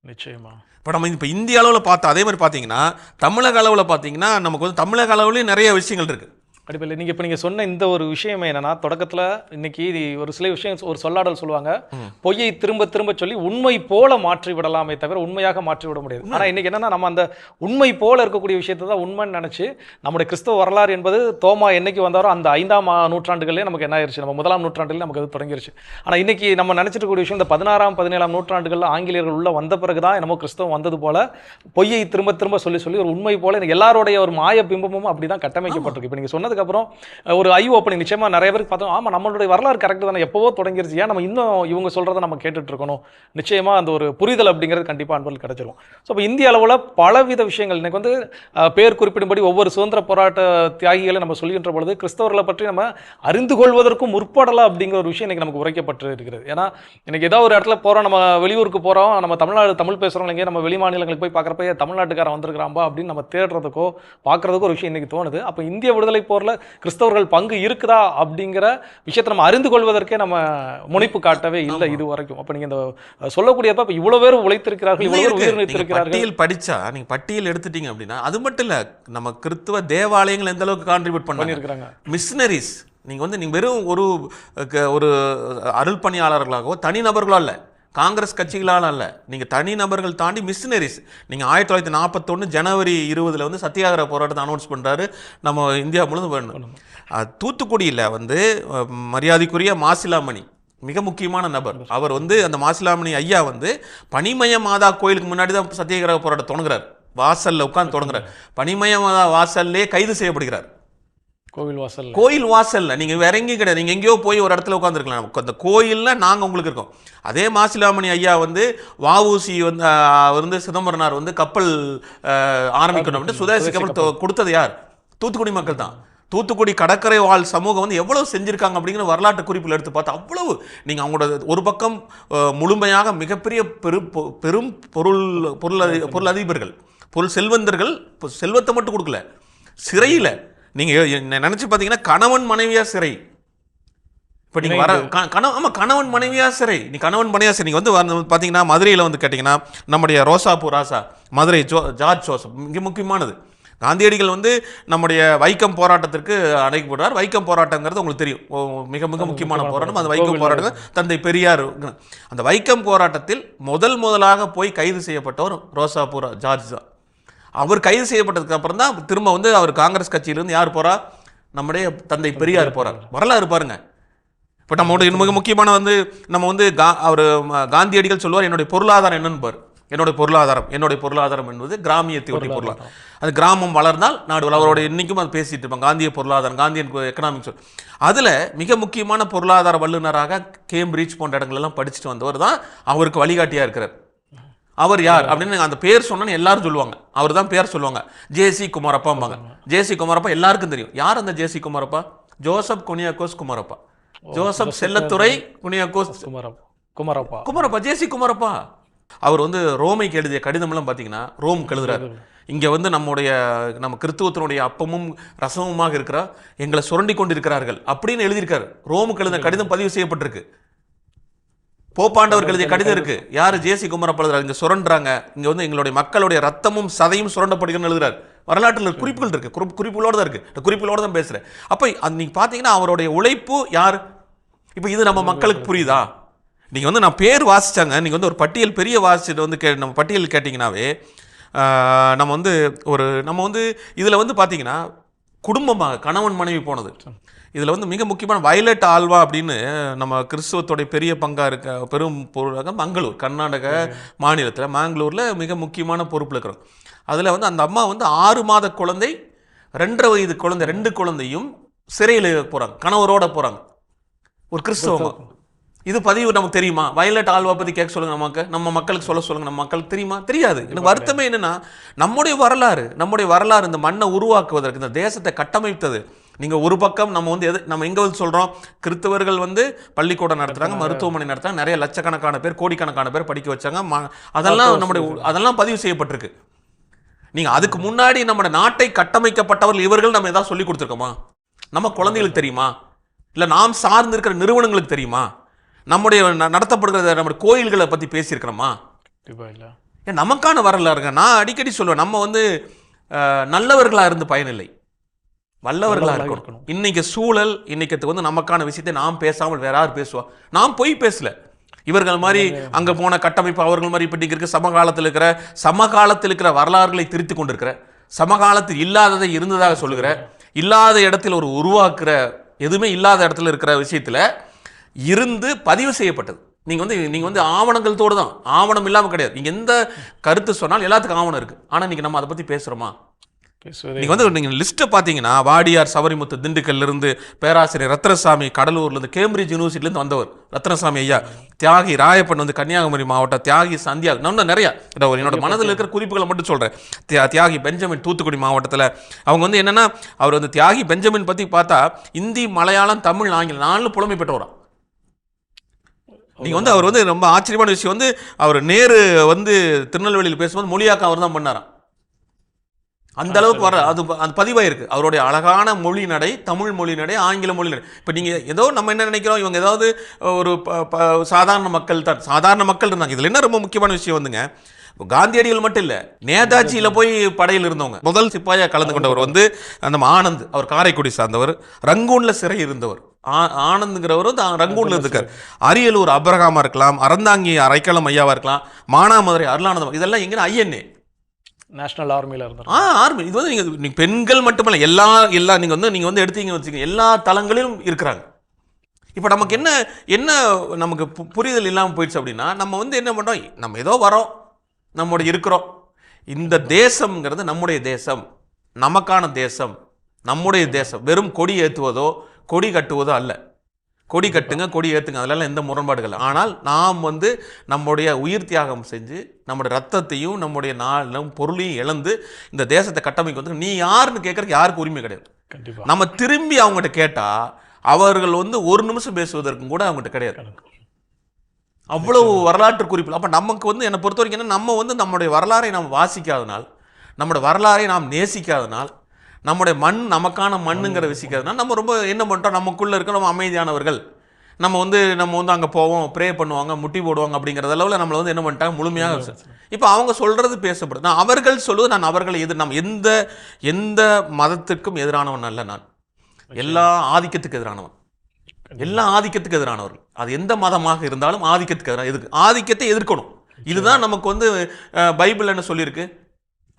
Speaker 1: நிச்சயமா.
Speaker 2: இப்போ நம்ம இப்போ இந்திய அளவில் பார்த்தா அதே மாதிரி பார்த்தீங்கன்னா தமிழக அளவில் பார்த்தீங்கன்னா நமக்கு வந்து தமிழக அளவுலேயும் நிறைய விஷயங்கள் இருக்குது
Speaker 1: கண்டிப்பா இல்லை நீங்கள் இப்போ நீங்கள் சொன்ன இந்த ஒரு விஷயம் என்னன்னா தொடக்கத்தில் இன்னைக்கு இது ஒரு சில விஷயம் ஒரு சொல்லாடல் சொல்லுவாங்க. பொய்யை திரும்ப திரும்ப சொல்லி உண்மை போல மாற்றி விடலாமே தவிர உண்மையாக மாற்றி விட முடியாது. ஆனால் இன்னைக்கு என்னன்னா நம்ம அந்த உண்மை போல இருக்கக்கூடிய விஷயத்தை தான் உண்மைன்னு நினச்சி நம்முடைய கிறிஸ்தவ வரலாறு என்பது தோமா என்னைக்கு வந்தாரோ அந்த ஐந்தாம் நூற்றாண்டுகளே நமக்கு என்ன ஆயிருச்சு? நம்ம முதலாம் நூற்றாண்டில் நமக்கு அது தொடங்கிருச்சு. ஆனால் இன்னைக்கு நம்ம நினைச்சிட்டு இருக்கக்கூடிய விஷயம் இந்த பதினாறாம் பதினேழாம் நூற்றாண்டுகளில் ஆங்கிலேயர்கள் உள்ள வந்த பிறகு தான் என்னமோ கிறிஸ்தவம் வந்தது போல பொய்யை திரும்ப திரும்ப சொல்லி சொல்லி ஒரு உண்மை போல எல்லாருடைய ஒரு மாய பிம்பமும் அப்படி தான் கட்டமைக்கப்பட்டிருக்கு. இப்போ நீங்கள் சொன்னதுக்கப்புறம் அஹ், ஒரு ஐ ஓப்பனிங் நிச்சயமா நிறைய பேருக்கு பார்த்தோம். ஆமாம் நம்மளுடைய வரலாறு கரெக்ட் தானே. எப்போவோ தொடங்கிருச்சு. ஏன் நம்ம இன்னும் இவங்க சொல்கிறத நம்ம கேட்டுட்டு இருக்கணும்? நிச்சயமா அந்த ஒரு புரிதல் அப்படிங்கிறது கண்டிப்பா அன்பர்கள் கிடச்சிரும். ஸோ இப்போ இந்திய அளவில் பலவித விஷயங்கள். இன்னைக்கு வந்து பேர் குறிப்பிடும்படி ஒவ்வொரு சுதந்திர போராட்ட தியாகிகளை நம்ம சொல்கின்ற பொழுது கிறிஸ்தவர்களை பற்றி நம்ம அறிந்து கொள்வதற்கும் முற்படலாம் அப்படிங்கிற ஒரு விஷயம் இன்னைக்கு நமக்கு உரைக்கப்பட்டு இருக்கிறது. ஏன்னா இன்றைக்கி ஏதோ ஒரு இடத்துல போறோம் நம்ம வெளியூருக்கு போறோம் நம்ம தமிழ்நாடு தமிழ் பேசுகிறவங்க இங்கே நம்ம வெளி மாநிலங்களுக்கு போய் பார்க்குறப்ப தமிழ்நாட்டுக்காரன் வந்திருக்கிறாம்பா அப்படின்னு நம்ம தேடுறதுக்கோ பார்க்குறதுக்கோ ஒரு விஷயம் இன்னைக்கு தோணுது. அப்போ இந்திய விடுதலை போரில் கிறிஸ்தவர்கள் பங்கு இருக்குதா அப்படிங்கிற விஷயத்தை நம்ம அறிந்து கொள்வதற்கே நம்ம முனைப்பு காட்டவே இல்லை இது வரைக்கும் அப்போ நீங்கள் இந்த சொல்லக்கூடியப்ப இப்போ இவ்வளோ பேர் உழைத்திருக்கிறார்கள் இவ்வளோ பேர்
Speaker 2: இருக்கு.
Speaker 1: உயிர்
Speaker 2: நீங்க
Speaker 1: நீத்திருக்கிறார்கள்.
Speaker 2: பட்டியல் படிச்சா நீங்க பட்டியல் எடுத்துட்டீங்க அப்படின்னா அது மட்டும் இல்ல நம்ம கிறிஸ்துவ தேவாலயங்கள் எந்த அளவுக்கு கான்ட்ரிபியூட்
Speaker 1: பண்ணியிருக்கிறாங்க.
Speaker 2: மிஷினரிஸ் நீங்க வந்து நீங்க வெறும் ஒரு ஒரு அருள் பணியாளர்களாகவோ தனிநபர்களோ அல்ல. காங்கிரஸ் கட்சிகளால் அல்ல. நீங்க தனி நபர்கள் தாண்டி மிஷினரிஸ் நீங்க ஆயிரத்தி தொள்ளாயிரத்தி நாற்பத்தொன்று ஜனவரி இருபதுல வந்து சத்தியாகிரக போராட்டத்தை அனௌன்ஸ் பண்றாரு நம்ம இந்தியா முழுவதும் பண்ணணும் தூத்துக்குடியில வந்து மரியாதைக்குரிய மாசிலாமணி மிக முக்கியமான நபர். அவர் வந்து அந்த மாசிலாமணி ஐயா வந்து பனிமய மாதா கோயிலுக்கு முன்னாடி தான் சத்தியாகிரக போராட்டம் தொடங்குறார். வாசல்ல உட்கார்ந்து தொடங்குறார். பனிமய மாதா வாசல்லே கைது செய்யப்படுகிறார்.
Speaker 1: கோவில் வாசல்
Speaker 2: கோயில் வாசல்ல. நீங்க வேற எங்கேயும் கிடையாது. நீங்க எங்கேயோ போய் ஒரு இடத்துல உட்காந்துருக்கலாம் அந்த கோயில்ல நாங்க உங்களுக்கு இருக்கோம். அதே மாசிலாமணி ஐயா வந்து வஉசி வந்து வந்து சிதம்பரனார் வந்து கப்பல் ஆரம்பிக்கணும் அப்படின்னு சுதேசி கப்பல் கொடுத்தது யார்? தூத்துக்குடி மக்கள் தான். தூத்துக்குடி கடற்கரை வாழ் சமூகம் வந்து எவ்வளவு செஞ்சிருக்காங்க அப்படிங்கிற வரலாற்று குறிப்பில் எடுத்து பார்த்தா அவ்வளவு நீங்க அவங்களோட ஒரு பக்கம் முழுமையாக மிகப்பெரிய பெரு பொ- பெரும் பொருள் பொருள் அதி- பொருள் அதிபர்கள் பொருள் செல்வந்தர்கள் செல்வத்தை மட்டும் கொடுக்கல. சிறையில் நீங்கள் நினச்சி பார்த்தீங்கன்னா கணவன் மனைவியா சிறை. இப்போ நீங்கள் வர கணவன் ஆமாம் கணவன் மனைவியா சிறை. நீ கணவன் மனைவியா சிறை. நீங்கள் வந்து பார்த்தீங்கன்னா மதுரையில் வந்து கேட்டிங்கன்னா நம்முடைய ரோசாப்பூர் ராசா மதுரை ஜோ ஜார்ஜ் ஜோசப் மிக முக்கியமானது. காந்தியடிகள் வந்து நம்முடைய வைக்கம் போராட்டத்திற்கு அழைக்கப்படுறார் வைக்கம் போராட்டங்கிறது உங்களுக்கு தெரியும். மிக மிக முக்கியமான போராட்டம். அந்த வைக்கம் போராட்டம் தந்தை பெரியார் அந்த வைக்கம் போராட்டத்தில் முதல் முதலாக போய் கைது செய்யப்பட்டவர் ரோசாப்பூர் ஜார்ஜ் தான் அவர் கைது செய்யப்பட்டதுக்கு அப்புறம் தான் திரும்ப வந்து அவர் காங்கிரஸ் கட்சியிலிருந்து யார் போறா? நம்முடைய தந்தை பெரியார் போறார். வரலாறு பாருங்க. இப்போ நம்மளோட மிக முக்கியமான வந்து நம்ம வந்து கா அவர் காந்தியடிகள் சொல்லுவார் என்னுடைய பொருளாதாரம் என்னன்னு பாரு என்னுடைய பொருளாதாரம் என்னுடைய பொருளாதாரம் என்பது கிராமியத்தை ஒட்டி பொருளாதாரம். அது கிராமம் வளர்ந்தால் நாடு. அவரோட இன்னைக்கும் அது பேசிட்டு இருப்பாங்க. காந்திய பொருளாதாரம் காந்தியன் எக்கனாமிக்ஸ் அதில் மிக முக்கியமான பொருளாதார வல்லுநராக கேம்பிரிட்ஜ் போன்ற இடங்கள் எல்லாம் படிச்சுட்டு வந்தவர் தான் அவருக்கு வழிகாட்டியா இருக்கிறார். அவர் யார்? அப்படின்னு அந்த பேர் சொன்னோன்னு எல்லாரும் சொல்லுவாங்க. அவர் தான் பேர் சொல்லுவாங்க. ஜேசி குமாரப்பாம்பாங்க. ஜேசி குமாரப்பா எல்லாருக்கும் தெரியும். யார் அந்த J C Kumarappa? Joseph குனியாக்கோஸ் Kumarappa. Joseph Chellathurai குனியாக்கோஸ்
Speaker 1: Kumarappa. Kumarappa
Speaker 2: Kumarappa J C Kumarappa. அவர் வந்து ரோமைக்கு எழுதிய கடிதம்லாம் பார்த்தீங்கன்னா ரோம் எழுதுறாரு இங்கே வந்து நம்முடைய நம்ம கிறித்துவத்தினுடைய அப்பமும் ரசமுமாக இருக்கிற எங்களை சுரண்டி கொண்டிருக்கிறார்கள் அப்படின்னு எழுதியிருக்காரு. ரோமுக்கு எழுதின கடிதம் பதிவு செய்யப்பட்டிருக்கு. போப்பாண்டவர் எழுதிய கடிதம் இருக்கு. யாரு ஜேசி குமரப்பா எழுதுறாரு இங்க சுரண்டுறாங்க. இங்க வந்து எங்களுடைய மக்களுடைய ரத்தமும் சதையும் சுரண்டப்படுகிறன்னு எழுதுறாரு. வரலாற்றில் குறிப்புகள் இருக்கு. குறிப்பு குறிப்புகளோட தான் இருக்கு. இந்த குறிப்புகளோட தான் பேசுறேன். அப்போ அது நீங்க பாத்தீங்கன்னா அவருடைய உழைப்பு யார்? இப்போ இது நம்ம மக்களுக்கு புரியுதா? நீங்க வந்து நான் பேர் வாசிச்சாங்க. நீங்க வந்து ஒரு பட்டியல் பெரிய வாசிச்சுட்டு வந்து கே நம்ம பட்டியல் கேட்டிங்கனாவே நம்ம வந்து ஒரு நம்ம வந்து இதுல வந்து பாத்தீங்கன்னா குடும்பமாக கணவன் மனைவி போனது. இதில் வந்து மிக முக்கியமான வயலட் ஆல்வா அப்படின்னு நம்ம கிறிஸ்துவத்துடைய பெரிய பங்காக இருக்க பெரும் பொருளாக மங்களூர் கர்நாடக மாநிலத்தில் மேங்களூரில் மிக முக்கியமான பொறுப்பில் இருக்கிறோம். அதில் வந்து அந்த அம்மா வந்து ஆறு மாத குழந்தை ரெண்டரை வயது குழந்தை ரெண்டு குழந்தையும் சிறையில் போகிறாங்க கணவரோட போகிறாங்க ஒரு கிறிஸ்தவ இது பதிவு நமக்கு தெரியுமா? வயலட் ஆல்வா பத்தி கேட்க சொல்லுங்க நமக்கு. நம்ம மக்களுக்கு சொல்ல சொல்லுங்க. நம்ம மக்களுக்கு தெரியுமா? தெரியாது. எனக்கு வருத்தமே என்னன்னா நம்முடைய வரலாறு நம்முடைய வரலாறு இந்த மண்ணை உருவாக்குவதற்கு இந்த தேசத்தை கட்டமைத்தது நீங்க ஒரு பக்கம் நம்ம வந்து எது நம்ம எங்க வந்து சொல்றோம்? கிறிஸ்தவர்கள் வந்து பள்ளிக்கூடம் நடத்துறாங்க மருத்துவமனை நடத்துறாங்க நிறைய லட்சக்கணக்கான பேர் கோடிக்கணக்கான பேர் படிக்க வச்சாங்க. ம- அதெல்லாம் நம்முடைய அதெல்லாம் பதிவு செய்யப்பட்டிருக்கு. நீங்க அதுக்கு முன்னாடி நம்ம நாட்டை கட்டமைக்கப்பட்டவர்கள் இவர்கள் நம்ம ஏதாவது சொல்லி கொடுத்துருக்கோமா? நம்ம குழந்தைகளுக்கு தெரியுமா? இல்ல நாம் சார்ந்து இருக்கிற நிறுவனங்களுக்கு தெரியுமா? நம்முடைய நடத்தப்படுகிற நம்முடைய கோயில்களை பத்தி பேசியிருக்கிறோமா? ஏன் நமக்கான வரலாறுங்க. நான் அடிக்கடி சொல்லுவேன் நம்ம வந்து அஹ், நல்லவர்களா இருந்து பயனில்லை. வல்லவர்களா
Speaker 1: நல்லவர்களா
Speaker 2: இருக்கணும். இன்னைக்கு சூழல் இன்னைக்கு வந்து நமக்கான விஷயத்தை நாம் பேசாமல் வேற யார் பேசுவா? நாம் பொய் பேசல. இவர்கள் மாதிரி அங்க போன கட்டமைப்பு அவர்கள் மாதிரி இப்ப இங்க இருக்க சமகாலத்தில் இருக்கிற சமகாலத்தில் இருக்கிற வரலாறுகளை திருத்தி கொண்டிருக்கிற சமகாலத்தில் இல்லாததை இருந்ததாக சொல்லுகிற இல்லாத இடத்தில் ஒரு உருவாக்குற எதுவுமே இல்லாத இடத்துல இருக்கிற விஷயத்துல இருந்து பதிவு செய்யப்பட்டது. நீங்க வந்து நீங்க வந்து ஆவணங்களத்தோடு தான். ஆவணம் இல்லாம கிடையாது. நீங்க எந்த கருத்து சொன்னாலும் எல்லாத்துக்கும் ஆவணம் இருக்கு. ஆனா இன்னைக்கு நம்ம அதை பத்தி பேசுறோமா? நீங்கள் வந்து நீங்கள் லிஸ்ட்டை பார்த்தீங்கன்னா வாடியார் சபரிமுத்து திண்டுக்கல்லிருந்து பேராசிரியர் ரத்னசாமி கடலூர்லேருந்து கேம்பிரிட்ஜ் யூனிவர்சிட்டிலேருந்து வந்தவர் ரத்னசாமி ஐயா. தியாகி ராயப்பன் வந்து கன்னியாகுமரி மாவட்டம் தியாகி சந்தியா இன்னும் நிறையா. ஒரு என்னோட மனதில் இருக்கிற குறிப்புகளை மட்டும் சொல்கிறேன் தியா- தியாகி பெஞ்சமின் தூத்துக்குடி மாவட்டத்தில். அவங்க வந்து என்னென்னா அவர் வந்து தியாகி பெஞ்சமின் பற்றி பார்த்தா இந்தி மலையாளம் தமிழ் ஆங்கிலம் நாலு புலமை பெற்றவரா. நீங்கள் வந்து அவர் வந்து ரொம்ப ஆச்சரியமான விஷயம் வந்து அவர் நேரு வந்து திருநெல்வேலியில் பேசும்போது மொழியாக்கம் அவர் தான் பண்ணாராம். அந்த அளவுக்கு வர அது அது பதிவாயிருக்கு. அவருடைய அழகான மொழி நடை தமிழ் மொழி நடை ஆங்கில மொழி நடை. இப்போ நீங்க ஏதோ நம்ம என்ன நினைக்கிறோம் இவங்க ஏதாவது ஒரு ப- ப- சாதாரண மக்கள் தான் சாதாரண மக்கள் இருந்தாங்க. இதுல என்ன ரொம்ப முக்கியமான விஷயம் வந்துங்க? காந்தியடிகள் மட்டும் இல்ல நேதாஜியில போய் படையில் இருந்தவங்க. முதல் சிப்பாயா கலந்து கொண்டவர் வந்து அந்த ஆனந்த் அவர் காரைக்குடி சார்ந்தவர். ரங்கூன்ல சிறை இருந்தவர். ஆ- ஆனந்த்ங்கிறவர் வந்து ரங்கூன்ல இருந்திருக்கார். அரியலூர் அப்ரஹாமா இருக்கலாம் அறந்தாங்கி அரைக்கலம் ஐயாவா இருக்கலாம் மானாமதுரை அருளானந்தம் இதெல்லாம் எங்கன்னா ஐஎன்ஏ.
Speaker 1: நேஷனல் ஆர்மியில் இருந்தார்
Speaker 2: ஆ ஆர்மி இது வந்து நீங்கள் நீங்கள் பெண்கள் மட்டுமல்ல எல்லா எல்லா நீங்கள் வந்து நீங்கள் வந்து எடுத்தீங்க வச்சுக்கோங்க எல்லா தளங்களிலும் இருக்கிறாங்க. இப்போ நமக்கு என்ன என்ன நமக்கு பு- புரிதல் இல்லாமல் போயிடுச்சு அப்படின்னா நம்ம வந்து என்ன பண்ணுறோம் நம்ம ஏதோ வரோம் நம்மோட இருக்கிறோம். இந்த தேசம்ங்கிறது நம்முடைய தேசம் நமக்கான தேசம் நம்முடைய தேசம். வெறும் கொடி ஏற்றுவதோ கொடி கட்டுவதோ அல்ல. கொடி கட்டுங்க கொடி ஏற்றுங்க அதெல்லாம் எந்த முரண்பாடுகள். ஆனால் நாம் வந்து நம்முடைய உயிர் தியாகம் செஞ்சு நம்முடைய ரத்தத்தையும் நம்முடைய நாளும் பொருளையும் இழந்து இந்த தேசத்தை கட்டமைக்க வந்து நீ யாருன்னு கேட்கறதுக்கு யாருக்கு உரிமை கிடையாது.
Speaker 1: கண்டிப்பா.
Speaker 2: நம்ம திரும்பி அவங்ககிட்ட கேட்டா அவர்கள் வந்து ஒரு நிமிஷம் பேசுவதற்கும் கூட அவங்ககிட்ட கிடையாது. அவ்வளவு வரலாற்று குறிப்பு அப்ப நமக்கு வந்து என்னை பொறுத்த வரைக்கும் என்ன, நம்ம வந்து நம்முடைய வரலாறை நாம் வாசிக்காதனால் நம்முடைய வரலாறை நாம் நேசிக்காதனால் நம்முடைய மண் நமக்கான மண்ணுங்கிற விஷிக்காதனால் நம்ம ரொம்ப என்ன பண்ணிட்டோம்? நமக்குள்ள இருக்க நம்ம அமைதியானவர்கள். நம்ம வந்து நம்ம வந்து அங்கே போவோம் ப்ரே பண்ணுவாங்க முட்டி போடுவாங்க அப்படிங்கிற அளவில் நம்மளை வந்து என்ன பண்ணிட்டாங்க? முழுமையாக இப்போ அவங்க சொல்றது பேசப்படுது நான் அவர்கள் சொல்லுவது நான் அவர்களை எதிர் நாம் எந்த எந்த மதத்திற்கும் எதிரானவன் அல்ல நான். எல்லா ஆதிக்கத்துக்கு எதிரானவன். எல்லா ஆதிக்கத்துக்கு எதிரானவர்கள். அது எந்த மதமாக இருந்தாலும் ஆதிக்கத்துக்கு எதிராக எதுக்கு ஆதிக்கத்தை எதிர்க்கணும். இதுதான் நமக்கு வந்து பைபிள் என்ன சொல்லியிருக்கு?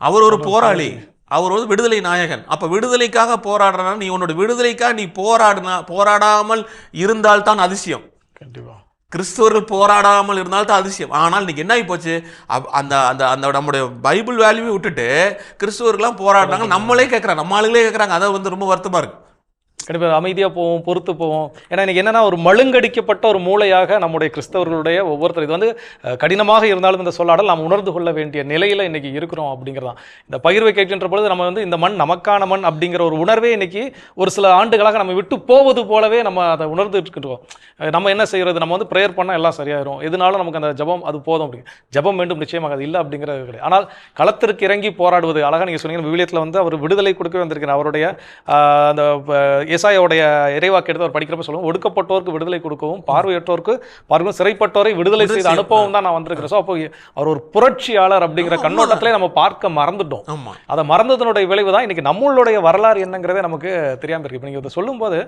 Speaker 2: அவர் ஒரு போராளி. அவர் வந்து விடுதலை நாயகன். அப்ப விடுதலைக்காக போராடுறனா நீ உன்னோட விடுதலைக்காக நீ போராடினா போராடாமல் இருந்தால் தான் அதிசயம்.
Speaker 1: கண்டிப்பா.
Speaker 2: கிறிஸ்தவர்கள் போராடாமல் இருந்தால் தான் அதிசயம். ஆனால் இன்னைக்கு என்ன ஆகி போச்சு அந்த அந்த அந்த நம்முடைய பைபிள் வேல்யூவை விட்டுட்டு கிறிஸ்தவர்கள்லாம் போராடுறாங்க. நம்மளே கேட்குறாங்க நம்ம ஆளுங்களே கேட்குறாங்க அதை வந்து ரொம்ப வருத்தமா இருக்கு.
Speaker 1: கண்டிப்பாக அமைதியாக போவோம் பொறுத்து போவோம். ஏன்னா இன்னைக்கு என்னன்னா ஒரு மழுங்கடிக்கப்பட்ட ஒரு மூளையாக நம்முடைய கிறிஸ்தவர்களுடைய ஒவ்வொருத்தர். இது வந்து கடினமாக இருந்தாலும் இந்த சொல்லாடல் நாம் உணர்ந்து கொள்ள வேண்டிய நிலையில் இன்றைக்கி இருக்கிறோம் அப்படிங்கிறதான். இந்த பகிர்வை கேட்கின்ற பொழுது நம்ம வந்து இந்த மண் நமக்கான மண் அப்படிங்கிற ஒரு உணர்வே இன்றைக்கி ஒரு சில ஆண்டுகளாக நம்ம விட்டு போவது போலவே நம்ம அதை உணர்ந்து இருக்கின்றோம். நம்ம என்ன செய்கிறது நம்ம வந்து ப்ரேயர் பண்ணால் எல்லாம் சரியாயிரும். எதுனாலும் நமக்கு அந்த ஜெபம் அது போதும் அப்படி. ஜெபம் வேண்டும் நிச்சயமாக அது இல்லை அப்படிங்கிறது கிடையாது ஆனால் களத்திற்கு இறங்கி போராடுவது அழகாக நீங்கள் சொன்னீங்க விவிலியத்தில் வந்து அவர் விடுதலை கொடுக்கவே வந்திருக்கிறார். அவருடைய அந்த ஏசாயாவுடைய இறைவாக்கு எடுத்து அவர் படிக்கிறப்ப சொல்லுவோம் ஒடுக்கப்பட்டோருக்கு விடுதலை கொடுக்கவும் பார்வையற்றோருக்கு பார்வையும் சிறைப்பட்டோரை விடுதலை செய்த அனுபவம் தான் நான் வந்திருக்கிறேன். ஸோ அப்போ அவர் ஒரு புரட்சியாளர் அப்படிங்கிற கண்ணோட்டத்திலே நம்ம பார்க்க மறந்துட்டோம். அதை மறந்ததனுடைய விளைவு தான் இன்னைக்கு நம்மளுடைய வரலாறு என்னங்கிறதே நமக்கு தெரியாம இருக்கு. இப்போ நீங்கள் இதை சொல்லும்போது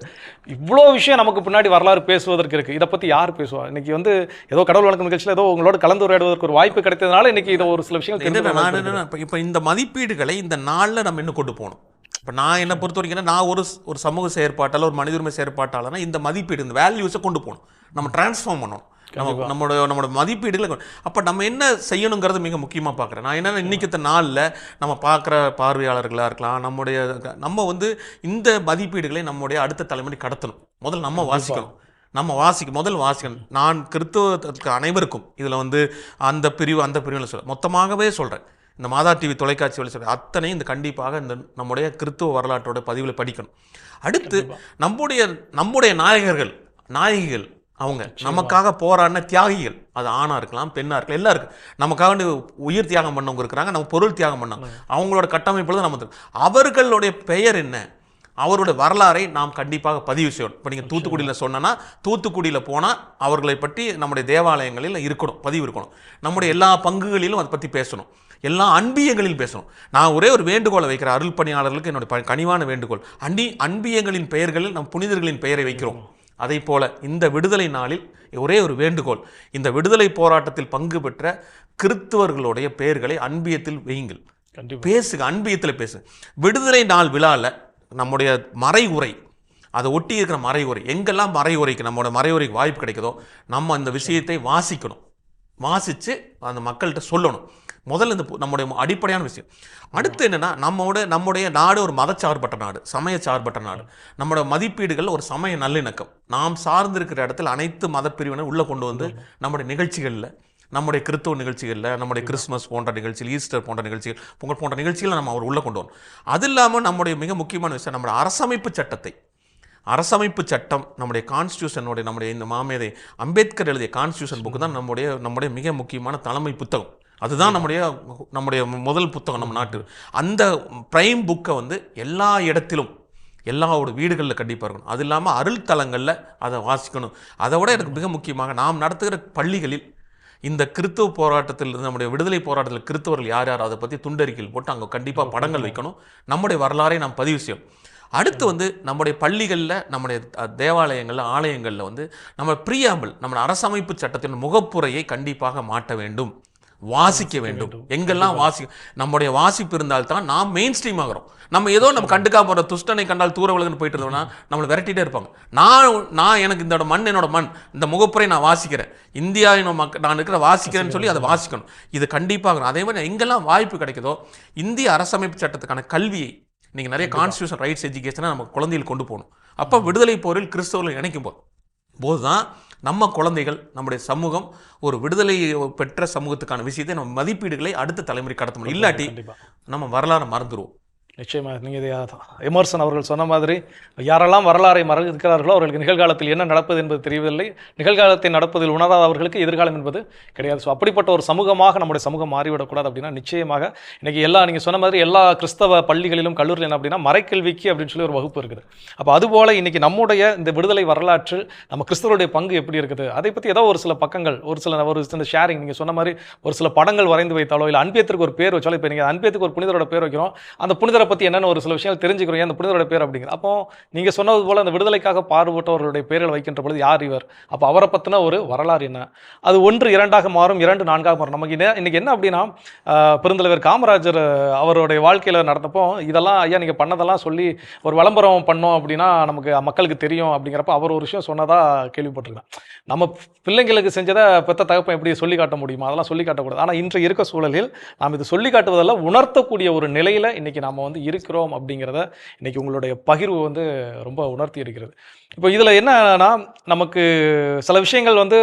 Speaker 1: இவ்வளோ விஷயம் நமக்கு பின்னாடி வரலாறு பேசுவதற்கு இருக்கு. இதை பத்தி யார் பேசுவா? இன்னைக்கு வந்து ஏதோ கடவுள் வணக்கம் நிகழ்ச்சியில் ஏதோ உங்களோட கலந்துரையாடுவதற்கு ஒரு வாய்ப்பு கிடைத்ததுனால இன்னைக்கு இதை ஒரு சில விஷயங்கள்
Speaker 2: இப்போ இந்த மதிப்பீடுகளை இந்த நாளில் நம்ம இன்னும் கொண்டு போகணும். இப்போ நான் என்னை பொறுத்த வரைக்கும் நான் ஒரு ஒரு சமூக செயற்பாட்டாளர் ஒரு மனித உரிமை செயற்பாட்டாளர்னா இந்த மதிப்பீடு இந்த வேல்யூஸை கொண்டு போகணும். நம்ம டிரான்ஸ்ஃபார்ம் பண்ணணும். நம்ம நம்மளோட நம்மளோட மதிப்பீடுகளை அப்போ நம்ம என்ன செய்யணுங்கிறது மிக முக்கியமாக பார்க்குறேன் நான் என்னென்ன இன்னைக்கு நாளில் நம்ம பார்க்குற பார்வையாளர்களாக இருக்கலாம் நம்முடைய நம்ம வந்து இந்த மதிப்பீடுகளை நம்முடைய அடுத்த தலைமுறை கடத்தணும். முதல்ல நம்ம வாசிக்கணும். நம்ம வாசிக்க முதல் வாசிக்கணும். நான் கிறித்துவத்துக்கு அனைவருக்கும் இதில் வந்து அந்த பிரிவு அந்த பிரிவில் சொல்ல மொத்தமாகவே சொல்கிறேன் இந்த மாதா டிவி தொலைக்காட்சி வழி சொல்கிறேன் அத்தனை இந்த கண்டிப்பாக இந்த நம்முடைய கிறித்துவ வரலாற்றோட பதிவில் படிக்கணும். அடுத்து நம்முடைய நம்முடைய நாயகர்கள் நாயகிகள் அவங்க நமக்காக போராடின தியாகிகள். அது ஆணா இருக்கலாம் பெண்ணா இருக்கலாம் எல்லாம் இருக்கு. நமக்காக உயிர் தியாகம் பண்ணவங்க இருக்கிறாங்க நம்ம பொருள் தியாகம் பண்ணாங்க அவங்களோட கட்டமைப்புல தான் நம்ம. அவர்களுடைய பெயர் என்ன? அவருடைய வரலாறை நாம் கண்டிப்பாக பதிவு செய்யணும். இப்போ நீங்கள் தூத்துக்குடியில் சொன்னனா தூத்துக்குடியில் போனால் அவர்களை பற்றி நம்முடைய தேவாலயங்களில் இருக்கணும் பதிவு இருக்கணும். நம்முடைய எல்லா பங்குகளிலும் அதை பற்றி பேசணும். எல்லா அன்பியங்களில் பேசணும் நான் ஒரே ஒரு வேண்டுகோளை வைக்கிறேன். அருள் பணியாளர்களுக்கு என்னுடைய கனிவான வேண்டுகோள். அண்டி அன்பியங்களின் பெயர்களில் நம் புனிதர்களின் பெயரை வைக்கிறோம். அதை போல இந்த விடுதலை நாளில் ஒரே ஒரு வேண்டுகோள். இந்த விடுதலை போராட்டத்தில் பங்கு பெற்ற கிறித்துவர்களுடைய பெயர்களை அன்பியத்தில் வையுங்கள். பேசுங்க அன்பியத்தில் பேசுங்க விடுதலை நாள் விழாவில் நம்முடைய மறைவுரை அதை ஒட்டி இருக்கிற மறைவுரை எங்கெல்லாம் மறைவுரைக்கு நம்மளோட மறைவுரைக்கு வாய்ப்பு கிடைக்குதோ நம்ம அந்த விஷயத்தை வாசிக்கணும். வாசித்து அந்த மக்கள்கிட்ட சொல்லணும். முதல்ல இந்த நம்முடைய அடிப்படையான விஷயம். அடுத்து என்னன்னா நம்மோட நம்முடைய நாடு ஒரு மதச்சார்பற்ற நாடு சமய சார்பற்ற நாடு. நம்மளோட மதிப்பீடுகள் ஒரு சமய நல்லிணக்கம். நாம் சார்ந்திருக்கிற இடத்துல அனைத்து மத பிரிவினர் உள்ளே கொண்டு வந்து நம்முடைய நிகழ்ச்சிகளில் நம்முடைய கிறிஸ்துவ நிகழ்ச்சிகளில் நம்முடைய கிறிஸ்மஸ் போன்ற நிகழ்ச்சிகள் ஈஸ்டர் போன்ற நிகழ்ச்சிகள் பொங்கல் போன்ற நிகழ்ச்சிகளை நம்ம அவர் உள்ளே கொண்டு வரணும். அது இல்லாமல் நம்முடைய மிக முக்கியமான விஷயம் நம்முடைய அரசமைப்பு சட்டத்தை. அரசமைப்பு சட்டம் நம்முடைய கான்ஸ்டியூஷனுடைய நம்முடைய இந்த மாமேதை அம்பேத்கர் எழுதிய கான்ஸ்டியூஷன் புக்கு தான் நம்முடைய நம்முடைய மிக முக்கியமான தலைமை புத்தகம். அதுதான் நம்முடைய நம்முடைய முதல் புத்தகம் நம்ம நாட்டு. அந்த பிரைம் புக்கை வந்து எல்லா இடத்திலும் எல்லாவோட வீடுகளில் கண்டிப்பாக இருக்கணும். அது இல்லாமல் அருள் தலங்களில் அதை வாசிக்கணும். அதை விட எனக்கு மிக முக்கியமாக நாம் நடத்துகிற பள்ளிகளில் இந்த கிறித்துவ போராட்டத்தில் நம்முடைய விடுதலை போராட்டத்தில் கிறித்தவர்கள் யார் யார் அதை பற்றி துண்டறிக்கையில் போட்டு அங்கே கண்டிப்பாக படங்கள் வைக்கணும். நம்முடைய வரலாறை நாம் பதிவு செய்யணும். அடுத்து வந்து நம்முடைய பள்ளிகளில் நம்முடைய தேவாலயங்களில் ஆலயங்களில் வந்து நம்ம பிரியாம்பிள் நம்ம அரசமைப்பு சட்டத்தின் முகப்புரையை கண்டிப்பாக மாட்ட வேண்டும். வாசிக்க வேண்டும். எங்கெல்லாம் வாசி நம்முடைய வாசிப்பு இருந்தால்தான் நாம் மெயின் ஸ்ட்ரீம் ஆகிறோம். நம்ம ஏதோ நம்ம கண்டுக்காம போகிற துஷ்டனை கண்டால் தூர விலகுன்னு போயிட்டு இருந்தோம்னா நம்மளை விரட்டிட்டே இருப்பாங்க. நான் நான் எனக்கு இந்த மண் என்னோட மண் இந்த முகப்புரை நான் வாசிக்கிறேன். இந்தியாவின் மக்கள் நான் இருக்கிற வாசிக்கிறேன்னு சொல்லி அதை வாசிக்கணும். இது கண்டிப்பாக அதே மாதிரி எங்கெல்லாம் வாய்ப்பு கிடைக்குதோ இந்திய அரசமைப்பு சட்டத்துக்கான கல்வியை நீங்கள் நிறைய கான்ஸ்டியூஷன் ரைட்ஸ் எஜுகேஷனை நம்ம குழந்தைகள் கொண்டு போகணும். அப்போ விடுதலை போரில் கிறிஸ்தவர்கள் இணைக்கும் போது போதுதான் நம்ம குழந்தைகள் நம்முடைய சமூகம் ஒரு விடுதலை பெற்ற சமூகத்துக்கான விஷயத்தை நம்ம மதிப்பீடுகளை அடுத்த தலைமுறை கடத்த முடியும். இல்லாட்டி நம்ம வரலாறு மறந்துடுவோம்
Speaker 1: நிச்சயமாக நீங்கள் இதை எமர்சன் அவர்கள் சொன்ன மாதிரி யாரெல்லாம் வரலாறை மறக்கிறார்களோ அவர்களுக்கு நிகழ்காலத்தில் என்ன நடப்பது என்பது தெரியவில்லை. நிகழ்காலத்தை நடப்பதில் உணராதவர்களுக்கு எதிர்காலம் என்பது கிடையாது. ஸோ அப்படிப்பட்ட ஒரு சமூகமாக நம்முடைய சமூகம் மாறிவிடக்கூடாது அப்படின்னா நிச்சயமாக இன்றைக்கி எல்லா நீங்கள் சொன்ன மாதிரி எல்லா கிறிஸ்தவ பள்ளிகளிலும் கல்லூரியில் என்ன அப்படின்னா மறைக்கல்விக்கு அப்படின்னு சொல்லி ஒரு வகுப்பு இருக்குது. அப்போ அதுபோல் இன்றைக்கி நம்முடைய இந்த விடுதலை வரலாற்று நம்ம கிறிஸ்தவருடைய பங்கு எப்படி இருக்குது? அதை பற்றி ஏதோ ஒரு சில பக்கங்கள் ஒரு சில ஒரு சில ஷேரிங் நீங்கள் சொன்ன மாதிரி ஒரு சில படங்கள் வரைந்து வைத்தாலோ இல்லை அன்பியத்திற்கு ஒரு பேர் வச்சாலோ இப்போ நீங்கள் அன்பியத்துக்கு ஒரு புனிதரோட பேர் வைக்கிறோம். அந்த புனிதரை பற்றி என்னென்ன ஒரு சில விஷயங்கள் தெரிஞ்சுக்கிறோம் அந்த புனிதரோட பேர் அப்படிங்கிற. அப்போ நீங்கள் சொன்னது போல் அந்த விடுதலைக்காக பாடுபட்டவர்களுடைய பேர்கள் வைக்கின்ற பொழுது யார் இவர்? அப்போ அவரை பற்றின ஒரு வரலாறு என்ன? அது ஒன்று இரண்டாக மாறும் இரண்டு நான்காக மாறும். நமக்கு என்ன இன்னைக்கு என்ன அப்படின்னா பெருந்தலைவர் காமராஜர் அவருடைய வாழ்க்கையில் நடந்தப்போ இதெல்லாம் ஐயா நீங்கள் பண்ணதெல்லாம் சொல்லி ஒரு விளம்பரம் பண்ணோம் அப்படின்னா நமக்கு மக்களுக்கு தெரியும் அப்படிங்கிறப்ப அவர் ஒரு விஷயம் சொன்னதாக கேள்விப்பட்டிருக்கேன். நம்ம பிள்ளைங்களுக்கு செஞ்சதை பெத்த தகப்பம் எப்படி சொல்லி காட்ட முடியுமா அதெல்லாம் சொல்லி காட்டக்கூடாது. ஆனால் இன்று இருக்க சூழலில் நாம் இது சொல்லி காட்டுவதெல்லாம் உணர்த்தக்கூடிய ஒரு நிலையில் இன்றைக்கி நாம் வந்து இருக்கிறோம் அப்படிங்கிறத இன்னைக்கு உங்களுடைய பகிர்வு வந்து ரொம்ப உணர்த்தி இருக்கிறது. இப்போ இதில் என்னன்னா நமக்கு சில விஷயங்கள் வந்து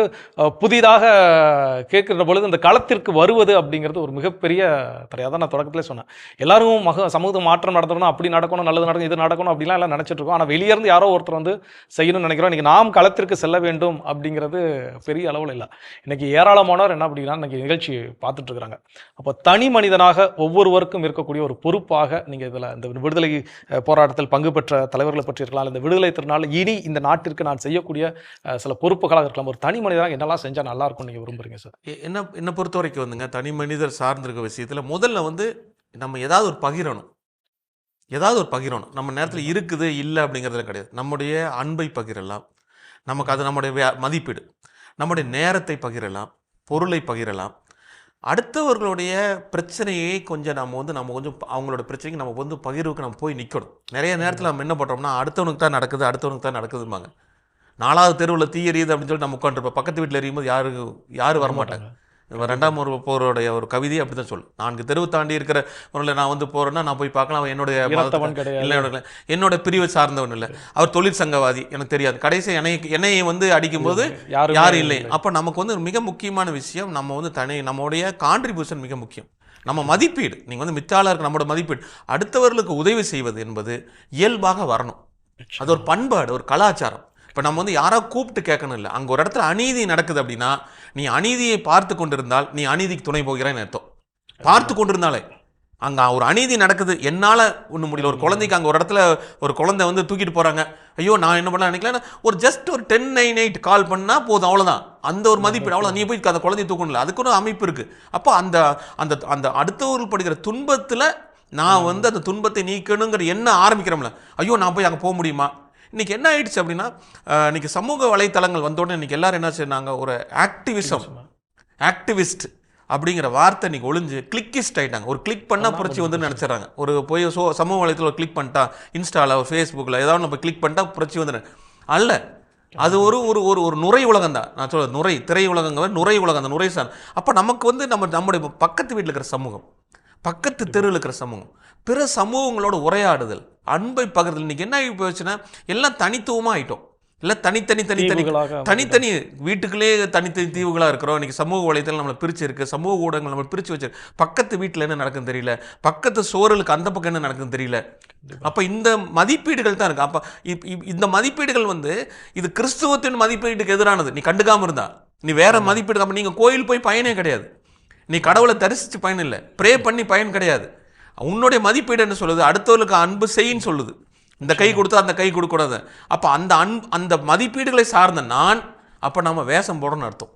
Speaker 1: புதிதாக கேட்கிற பொழுது இந்த களத்திற்கு வருவது அப்படிங்கிறது ஒரு மிகப்பெரிய தடையாக தான் நான் தொடக்கத்திலே சொன்னேன். எல்லாரும் மக சமூக மாற்றம் நடத்தணும் அப்படி நடக்கணும் நல்லது நடக்கும் இது நடக்கணும் அப்படிலாம் எல்லாம் நினச்சிட்ருக்கோம் ஆனால் வெளியேருந்து யாரோ ஒருத்தர் வந்து செய்யணும்னு நினைக்கிறோம். இன்றைக்கி நாம் களத்திற்கு செல்ல வேண்டும் அப்படிங்கிறது பெரிய அளவில் இல்லை. இன்றைக்கி ஏராளமானவர் என்ன அப்படின்னா இன்றைக்கி நிகழ்ச்சி பார்த்துட்ருக்குறாங்க அப்போ தனி மனிதனாக ஒவ்வொருவருக்கும் இருக்கக்கூடிய ஒரு பொறுப்பாக நீங்கள் இதில் இந்த விடுதலை போராட்டத்தில் பங்கு பெற்ற தலைவர்களை பற்றி இருக்கலாம். இந்த விடுதலை திருநாள் இனி இந்த நாட்டிற்கு நான் செய்யக்கூடிய சில பொறுப்புகளாக இருக்கலாம். ஒரு தனி மனிதனாக என்னெல்லாம் செஞ்சால் நல்லா இருக்கும் நீங்கள் விரும்புறீங்க சார்?
Speaker 2: என்ன என்னை பொறுத்த வரைக்கும் வந்துங்க தனி மனிதர் சார்ந்திருக்க விஷயத்தில் முதல்ல வந்து நம்ம ஏதாவது ஒரு பகிரணும். ஏதாவது ஒரு பகிரணும். நம்ம நேரத்தில் இருக்குது இல்லை அப்படிங்கிறதுல கிடையாது. நம்முடைய அன்பை பகிரலாம். நமக்கு அது நம்முடைய மதிப்பீடு. நம்முடைய நேரத்தை பகிரலாம். பொருளை பகிரலாம். அடுத்தவர்களுடைய பிரச்சனையை கொஞ்சம் நம்ம வந்து நம்ம கொஞ்சம் அவங்களோட பிரச்சனைக்கு நம்ம வந்து பகிர்வுக்கு நம்ம போய் நிற்கணும் நிறைய நேரத்தில் நம்ம என்ன பண்ணுறோம்னா அடுத்தவனுக்கு தான் நடக்குது அடுத்தவனுக்கு தான் நடக்குதும்பாங்க. நாலாவது தெருவில் தீ எரியுது அப்படின்னு சொல்லி நம்ம உட்காந்துருப்போம் பக்கத்து வீட்டில் எரியும்போது யாரு யாரும் வரமாட்டாங்க. ரெண்டாம் ஒரு போருடைய ஒரு கவிதை அப்படி தான் சொல்லு. நான்கு தெருவு தாண்டி இருக்கிற முறையில் நான் வந்து போறேன்னா நான் போய் பார்க்கலாம். அவன் என்னுடைய. இல்லை என்னோட பிரிவை சார்ந்தவன் இல்லை. அவர் தொழிற்சங்கவாதி எனக்கு தெரியாது. கடைசி என்னை என்னையை வந்து அடிக்கும்போது
Speaker 1: யாருமே
Speaker 2: யாரும் இல்லை. அப்போ நமக்கு வந்து மிக முக்கியமான விஷயம் நம்ம வந்து தனி நம்முடைய கான்ட்ரிபியூஷன் மிக முக்கியம். நம்ம மதிப்பீடு. நீங்கள் வந்து மித்தாளருக்கு நம்மளோட மதிப்பீடு. அடுத்தவர்களுக்கு உதவி செய்வது என்பது இயல்பாக வரணும். அது ஒரு பண்பாடு ஒரு கலாச்சாரம். இப்போ நம்ம வந்து யாரோ கூப்பிட்டு கேட்கணும் இல்லை. அங்கே ஒரு இடத்துல அநீதி நடக்குது அப்படின்னா நீ அநீதியை பார்த்து கொண்டிருந்தால் நீ அநீதிக்கு துணை போகிறேன்னு அர்த்தம். பார்த்து கொண்டிருந்தாலே. அங்கே ஒரு அநீதி நடக்குது. என்னால் ஒன்றும் முடியல. ஒரு குழந்தைக்கு அங்கே ஒரு இடத்துல ஒரு குழந்தை வந்து தூக்கிட்டு போகிறாங்க ஐயோ நான் என்ன பண்ண நினைக்கல ஒரு ஜஸ்ட் ஒரு டென் நைன் எயிட் கால் பண்ணால் போதும். அவ்வளோதான் அந்த ஒரு மதிப்பீடு. அவ்வளோ நீ போய் அந்த குழந்தைய தூக்கணும்ல அதுக்கு ஒரு அமைப்பு இருக்குது அப்போ அந்த அந்த அந்த அடுத்தவர்கள் படுகிற துன்பத்தில் நான் வந்து அந்த துன்பத்தை நீக்கணுங்கிற என்ன ஆரம்பிக்கிறோம்ல. ஐயோ நான் போய் அங்கே போக முடியுமா? இன்னைக்கு என்ன ஆயிடுச்சு அப்படின்னா அஹ், இன்னைக்கு சமூக வலைத்தளங்கள் வந்தோடனே இன்னைக்கு எல்லாரும் என்ன செய்றாங்க ஒரு ஆக்டிவிசம் ஆக்டிவிஸ்ட் அப்படிங்கிற வார்த்தை இன்னைக்கு ஒளிஞ்சு கிளிக்கிஸ்ட் ஆயிட்டாங்க. ஒரு கிளிக் பண்ணா புரட்சி வந்து நினைச்சிடறாங்க. ஒரு போய் சோ சமூக வலைத்தளம் ஒரு கிளிக் பண்ணிட்டா இன்ஸ்டால ஃபேஸ்புக்கில் ஏதாவது நம்ம கிளிக் பண்ணிட்டா புரட்சி வந்து அல்ல அது ஒரு ஒரு ஒரு ஒரு நுரை உலகம் தான். நான் சொல்ல நுரை திரை உலகங்க நுரை உலகம் அந்த நுரை சார். அப்போ நமக்கு வந்து நம்ம நம்முடைய பக்கத்து வீட்டில் இருக்கிற சமூகம் பக்கத்து தெருவில் இருக்கிற சமூகம். பிற சமூகங்களோட உரையாடுதல் அன்பை பகிர்தல். இன்னைக்கு என்ன ஆகி போச்சுன்னா எல்லாம் தனித்துவமா ஆயிட்டோம். எல்லாம் தனித்தனி தனித்தனி தனித்தனி வீட்டுக்குள்ளே தனித்தனி தீவுகளாக இருக்கிறோம். இன்னைக்கு சமூக வலைத்தளம் நம்மளை பிரிச்சு இருக்கு. சமூக ஊடகங்கள் நம்மளை பிரிச்சு வச்சிருக்கு பக்கத்து வீட்டில் என்ன நடக்குன்னு தெரியல. பக்கத்து சோறுகளுக்கு அந்த பக்கம் என்ன நடக்குன்னு தெரியல. அப்போ இந்த மதிப்பீடுகள் தான் இருக்கு. அப்போ இந்த மதிப்பீடுகள் வந்து இது கிறிஸ்துவத்தின் மதிப்பீட்டுக்கு எதிரானது. நீ கண்டுக்காம இருந்தா. நீ வேற மதிப்பீடு அப்போ நீங்கள் கோயில் போய் பயனே கிடையாது. நீ கடவுளை தரிசித்து பயன் இல்லை. ப்ரே பண்ணி பயன் கிடையாது. உன்னுடைய மதிப்பீடு என்ன சொல்லுது? அடுத்தவர்களுக்கு அன்பு செய்யின்னு சொல்லுது. இந்த கை கொடுத்தா அந்த கை கொடுக்கூடாது அப்போ அந்த அன் அந்த மதிப்பீடுகளை சார்ந்த நான் அப்போ நம்ம வேஷம் போடணும்னு அர்த்தம்.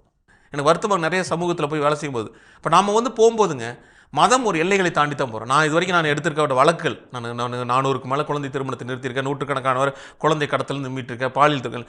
Speaker 2: எனக்கு வருத்தமாக நிறைய சமூகத்தில் போய் வேலை செய்யும்போது. இப்போ நாம வந்து போகும்போதுங்க மதம் ஒரு எல்லைகளை தாண்டி தான் போகிறோம் நான் இது வரைக்கும் நான் எடுத்திருக்க வழக்குகள் நான் நான் நானூறுக்கு மேலே குழந்தை திருமணத்தை நிறுத்தியிருக்கேன் நூற்றுக்கணக்கானவர் குழந்தை கடத்தல் மீட்டிருக்கேன் பாலியல் தொழில்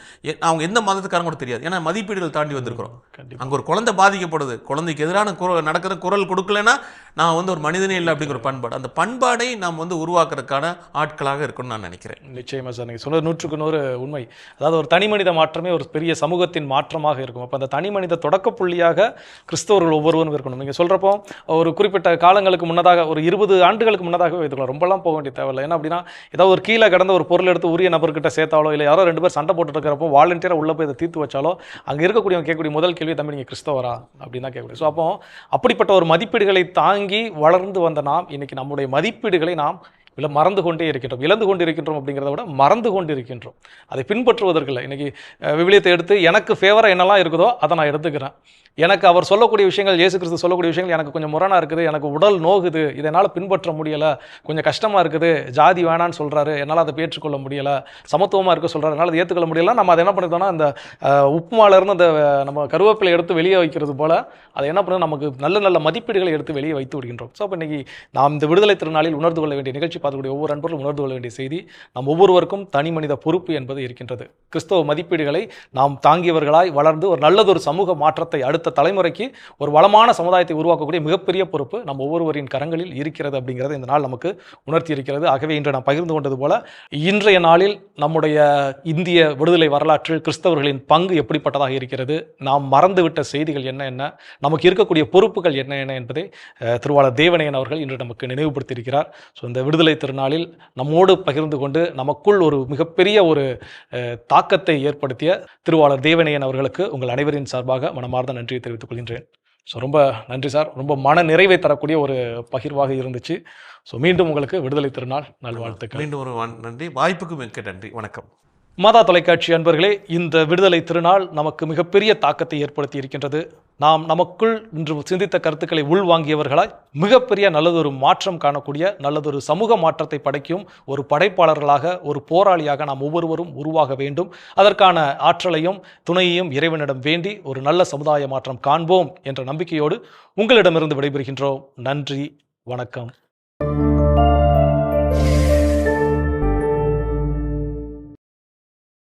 Speaker 2: அவங்க எந்த மதத்துக்காரங்க கூட தெரியாது. ஏன்னா மதிப்பீடுகள் தாண்டி வந்திருக்கிறோம். அங்கே ஒரு குழந்தை பாதிக்கப்படுது. குழந்தைக்கு எதிரான குரல் நடக்கிற குரல் கொடுக்கலன்னா நான் வந்து ஒரு மனிதனே இல்லை அப்படிங்கிற ஒரு பண்பாடு. அந்த பண்பாடை நாம் வந்து உருவாக்குறதுக்கான ஆட்களாக இருக்கணும்னு நான் நினைக்கிறேன்.
Speaker 1: நிச்சயமா சார் நீங்கள் சொன்னது நூற்றுக்கு நூறு உண்மை. அதாவது ஒரு தனி மனித மாற்றமே ஒரு பெரிய சமூகத்தின் மாற்றமாக இருக்கும். அப்போ அந்த தனி மனித தொடக்க புள்ளியாக கிறிஸ்தவர்கள் ஒவ்வொருவரும் இருக்கணும். நீங்கள் சொல்கிறப்போ ஒரு குறிப்பிட்ட காலங்களுக்கு முன்னதாக ஒரு இருபது ஆண்டுகளுக்கு முன்னதாக வைத்துக்கலாம் ரொம்பலாம் போக வேண்டிய தேவையில்லை. ஏன்னா அப்படின்னா ஏதாவது ஒரு கீழே கடந்த ஒரு பொருள் எடுத்து உரிய நபர்கிட்ட சேர்த்தாலோ இல்லை யாரோ ரெண்டு பேர் சண்டை போட்டுருக்கிறப்போ இருக்கிறப்போ வாலண்டியராக உள்ள போய் இதை தீர்த்து வச்சாலோ அங்கே இருக்கக்கூடியவங்க கேட்கக்கூடிய முதல் கேள்வி தம்பி நீங்கள் கிறிஸ்தவரா? அப்படின்னு தான் கேட்கக்கூடிய. ஸோ அப்போ அப்படிப்பட்ட ஒரு மதிப்பீடுகளை தாங்கி வளர்ந்து வந்த நாம் இன்னைக்கு நம்முடைய மதிப்பீடுகளை நாம் இல்லை மறந்து கொண்டே இருக்கின்றோம். இழந்து கொண்டு இருக்கின்றோம் அப்படிங்கிறத விட மறந்து கொண்டு இருக்கின்றோம் அதை பின்பற்றுவதற்கு இல்லை. இன்றைக்கி விவிலியத்தை எடுத்து எனக்கு ஃபேவராக என்னெல்லாம் இருக்குதோ அதை நான் எடுத்துக்கிறேன். எனக்கு அவர் சொல்லக்கூடிய விஷயங்கள் இயேசு கிறிஸ்து சொல்லக்கூடிய விஷயங்கள் எனக்கு கொஞ்சம் முரணாக இருக்குது எனக்கு உடல் நோகுது இதை என்னால் பின்பற்ற முடியலை கொஞ்சம் கஷ்டமாக இருக்குது ஜாதி வேணான்னு சொல்கிறாரு என்னால் அதை ஏற்றுக்கொள்ள முடியலை சமத்துவமாக இருக்க சொல்கிறாரு என்னால் அதை ஏற்றுக்கொள்ள முடியல நம்ம அதை என்ன பண்ணிட்டோம்னா அந்த உப்புமாலேருந்து அந்த நம்ம கருவேப்பிலை எடுத்து வெளியே வைக்கிறது போல் அதை என்ன பண்ணுறது நமக்கு நல்ல நல்ல மதிப்பீடுகளை எடுத்து வெளியே வைத்து விடுகின்றோம். ஸோ அப்போ இன்றைக்கி நாம் இந்த விடுதலை திருநாளில் உணர்ந்து கொள்ள வேண்டிய நிகழ்ச்சி பார்க்கக்கூடிய ஒவ்வொரு அன்பர்களும் உணர்ந்து கொள்ள வேண்டிய செய்தி நம் ஒவ்வொருவருக்கும் தனி மனித பொறுப்பு என்பது இருக்கின்றது. கிறிஸ்தவ மதிப்பீடுகளை நாம் தாங்கியவர்களாய் வளர்ந்து ஒரு நல்லதொரு சமூக மாற்றத்தை அடுத்த தலைமுறைக்கு ஒரு வளமான சமுதாயத்தை உருவாக்கக்கூடிய மிகப்பெரிய பொறுப்பு நம் ஒவ்வொருவரின் கரங்களில் இருக்கிறது அப்படிங்கிறத இந்த நாள் நமக்கு உணர்த்தி இருக்கிறது. ஆகவே இன்று நான் பகிர்ந்து கொண்டது போல இன்றைய நாளில் நம்முடைய இந்திய விடுதலை வரலாற்றில் கிறிஸ்தவர்களின் பங்கு எப்படிப்பட்டதாக இருக்கிறது நாம் மறந்துவிட்ட செய்திகள் என்ன என்ன நமக்கு இருக்கக்கூடிய பொறுப்புகள் என்ன என்ன என்பதை திருவாளர் தேவனையன் அவர்கள் இன்று நமக்கு நினைவுபடுத்தியிருக்கிறார். ஸோ இந்த விடுதலை திருநாளில் நம்மோடு பகிர்ந்து கொண்டு நமக்குள் ஒரு மிகப்பெரிய ஒரு தாக்கத்தை ஏற்படுத்திய திருவாளர் தேவனையன் அவர்களுக்கு உங்கள் அனைவரின் சார்பாக மனமார்ந்த நன்றியை தெரிவித்துக் கொள்கின்றேன். ஸோ ரொம்ப நன்றி சார். ரொம்ப மன நிறைவை தரக்கூடிய ஒரு பகிர்வாக இருந்துச்சு. ஸோ மீண்டும் உங்களுக்கு விடுதலை திருநாள். நல்வாழ்த்துக்கள்.
Speaker 2: மீண்டும் ஒரு நன்றி. வாய்ப்புக்கு மிக்க நன்றி. வணக்கம்.
Speaker 1: மாதா தொலைக்காட்சி அன்பர்களே இந்த விடுதலை திருநாள் நமக்கு மிகப்பெரிய தாக்கத்தை ஏற்படுத்தி இருக்கின்றது. நாம் நமக்குள் இன்று சிந்தித்த கருத்துக்களை உள்வாங்கியவர்களாய் மிகப்பெரிய நல்லதொரு மாற்றம் காணக்கூடிய நல்லதொரு சமூக மாற்றத்தை படைக்கும் ஒரு படைப்பாளர்களாக ஒரு போராளியாக நாம் ஒவ்வொருவரும் உருவாக வேண்டும். அதற்கான ஆற்றலையும் துணையையும் இறைவனிடம் வேண்டி ஒரு நல்ல சமுதாய மாற்றம் காண்போம் என்ற நம்பிக்கையோடு உங்களிடமிருந்து விடைபெறுகின்றோம். நன்றி வணக்கம்.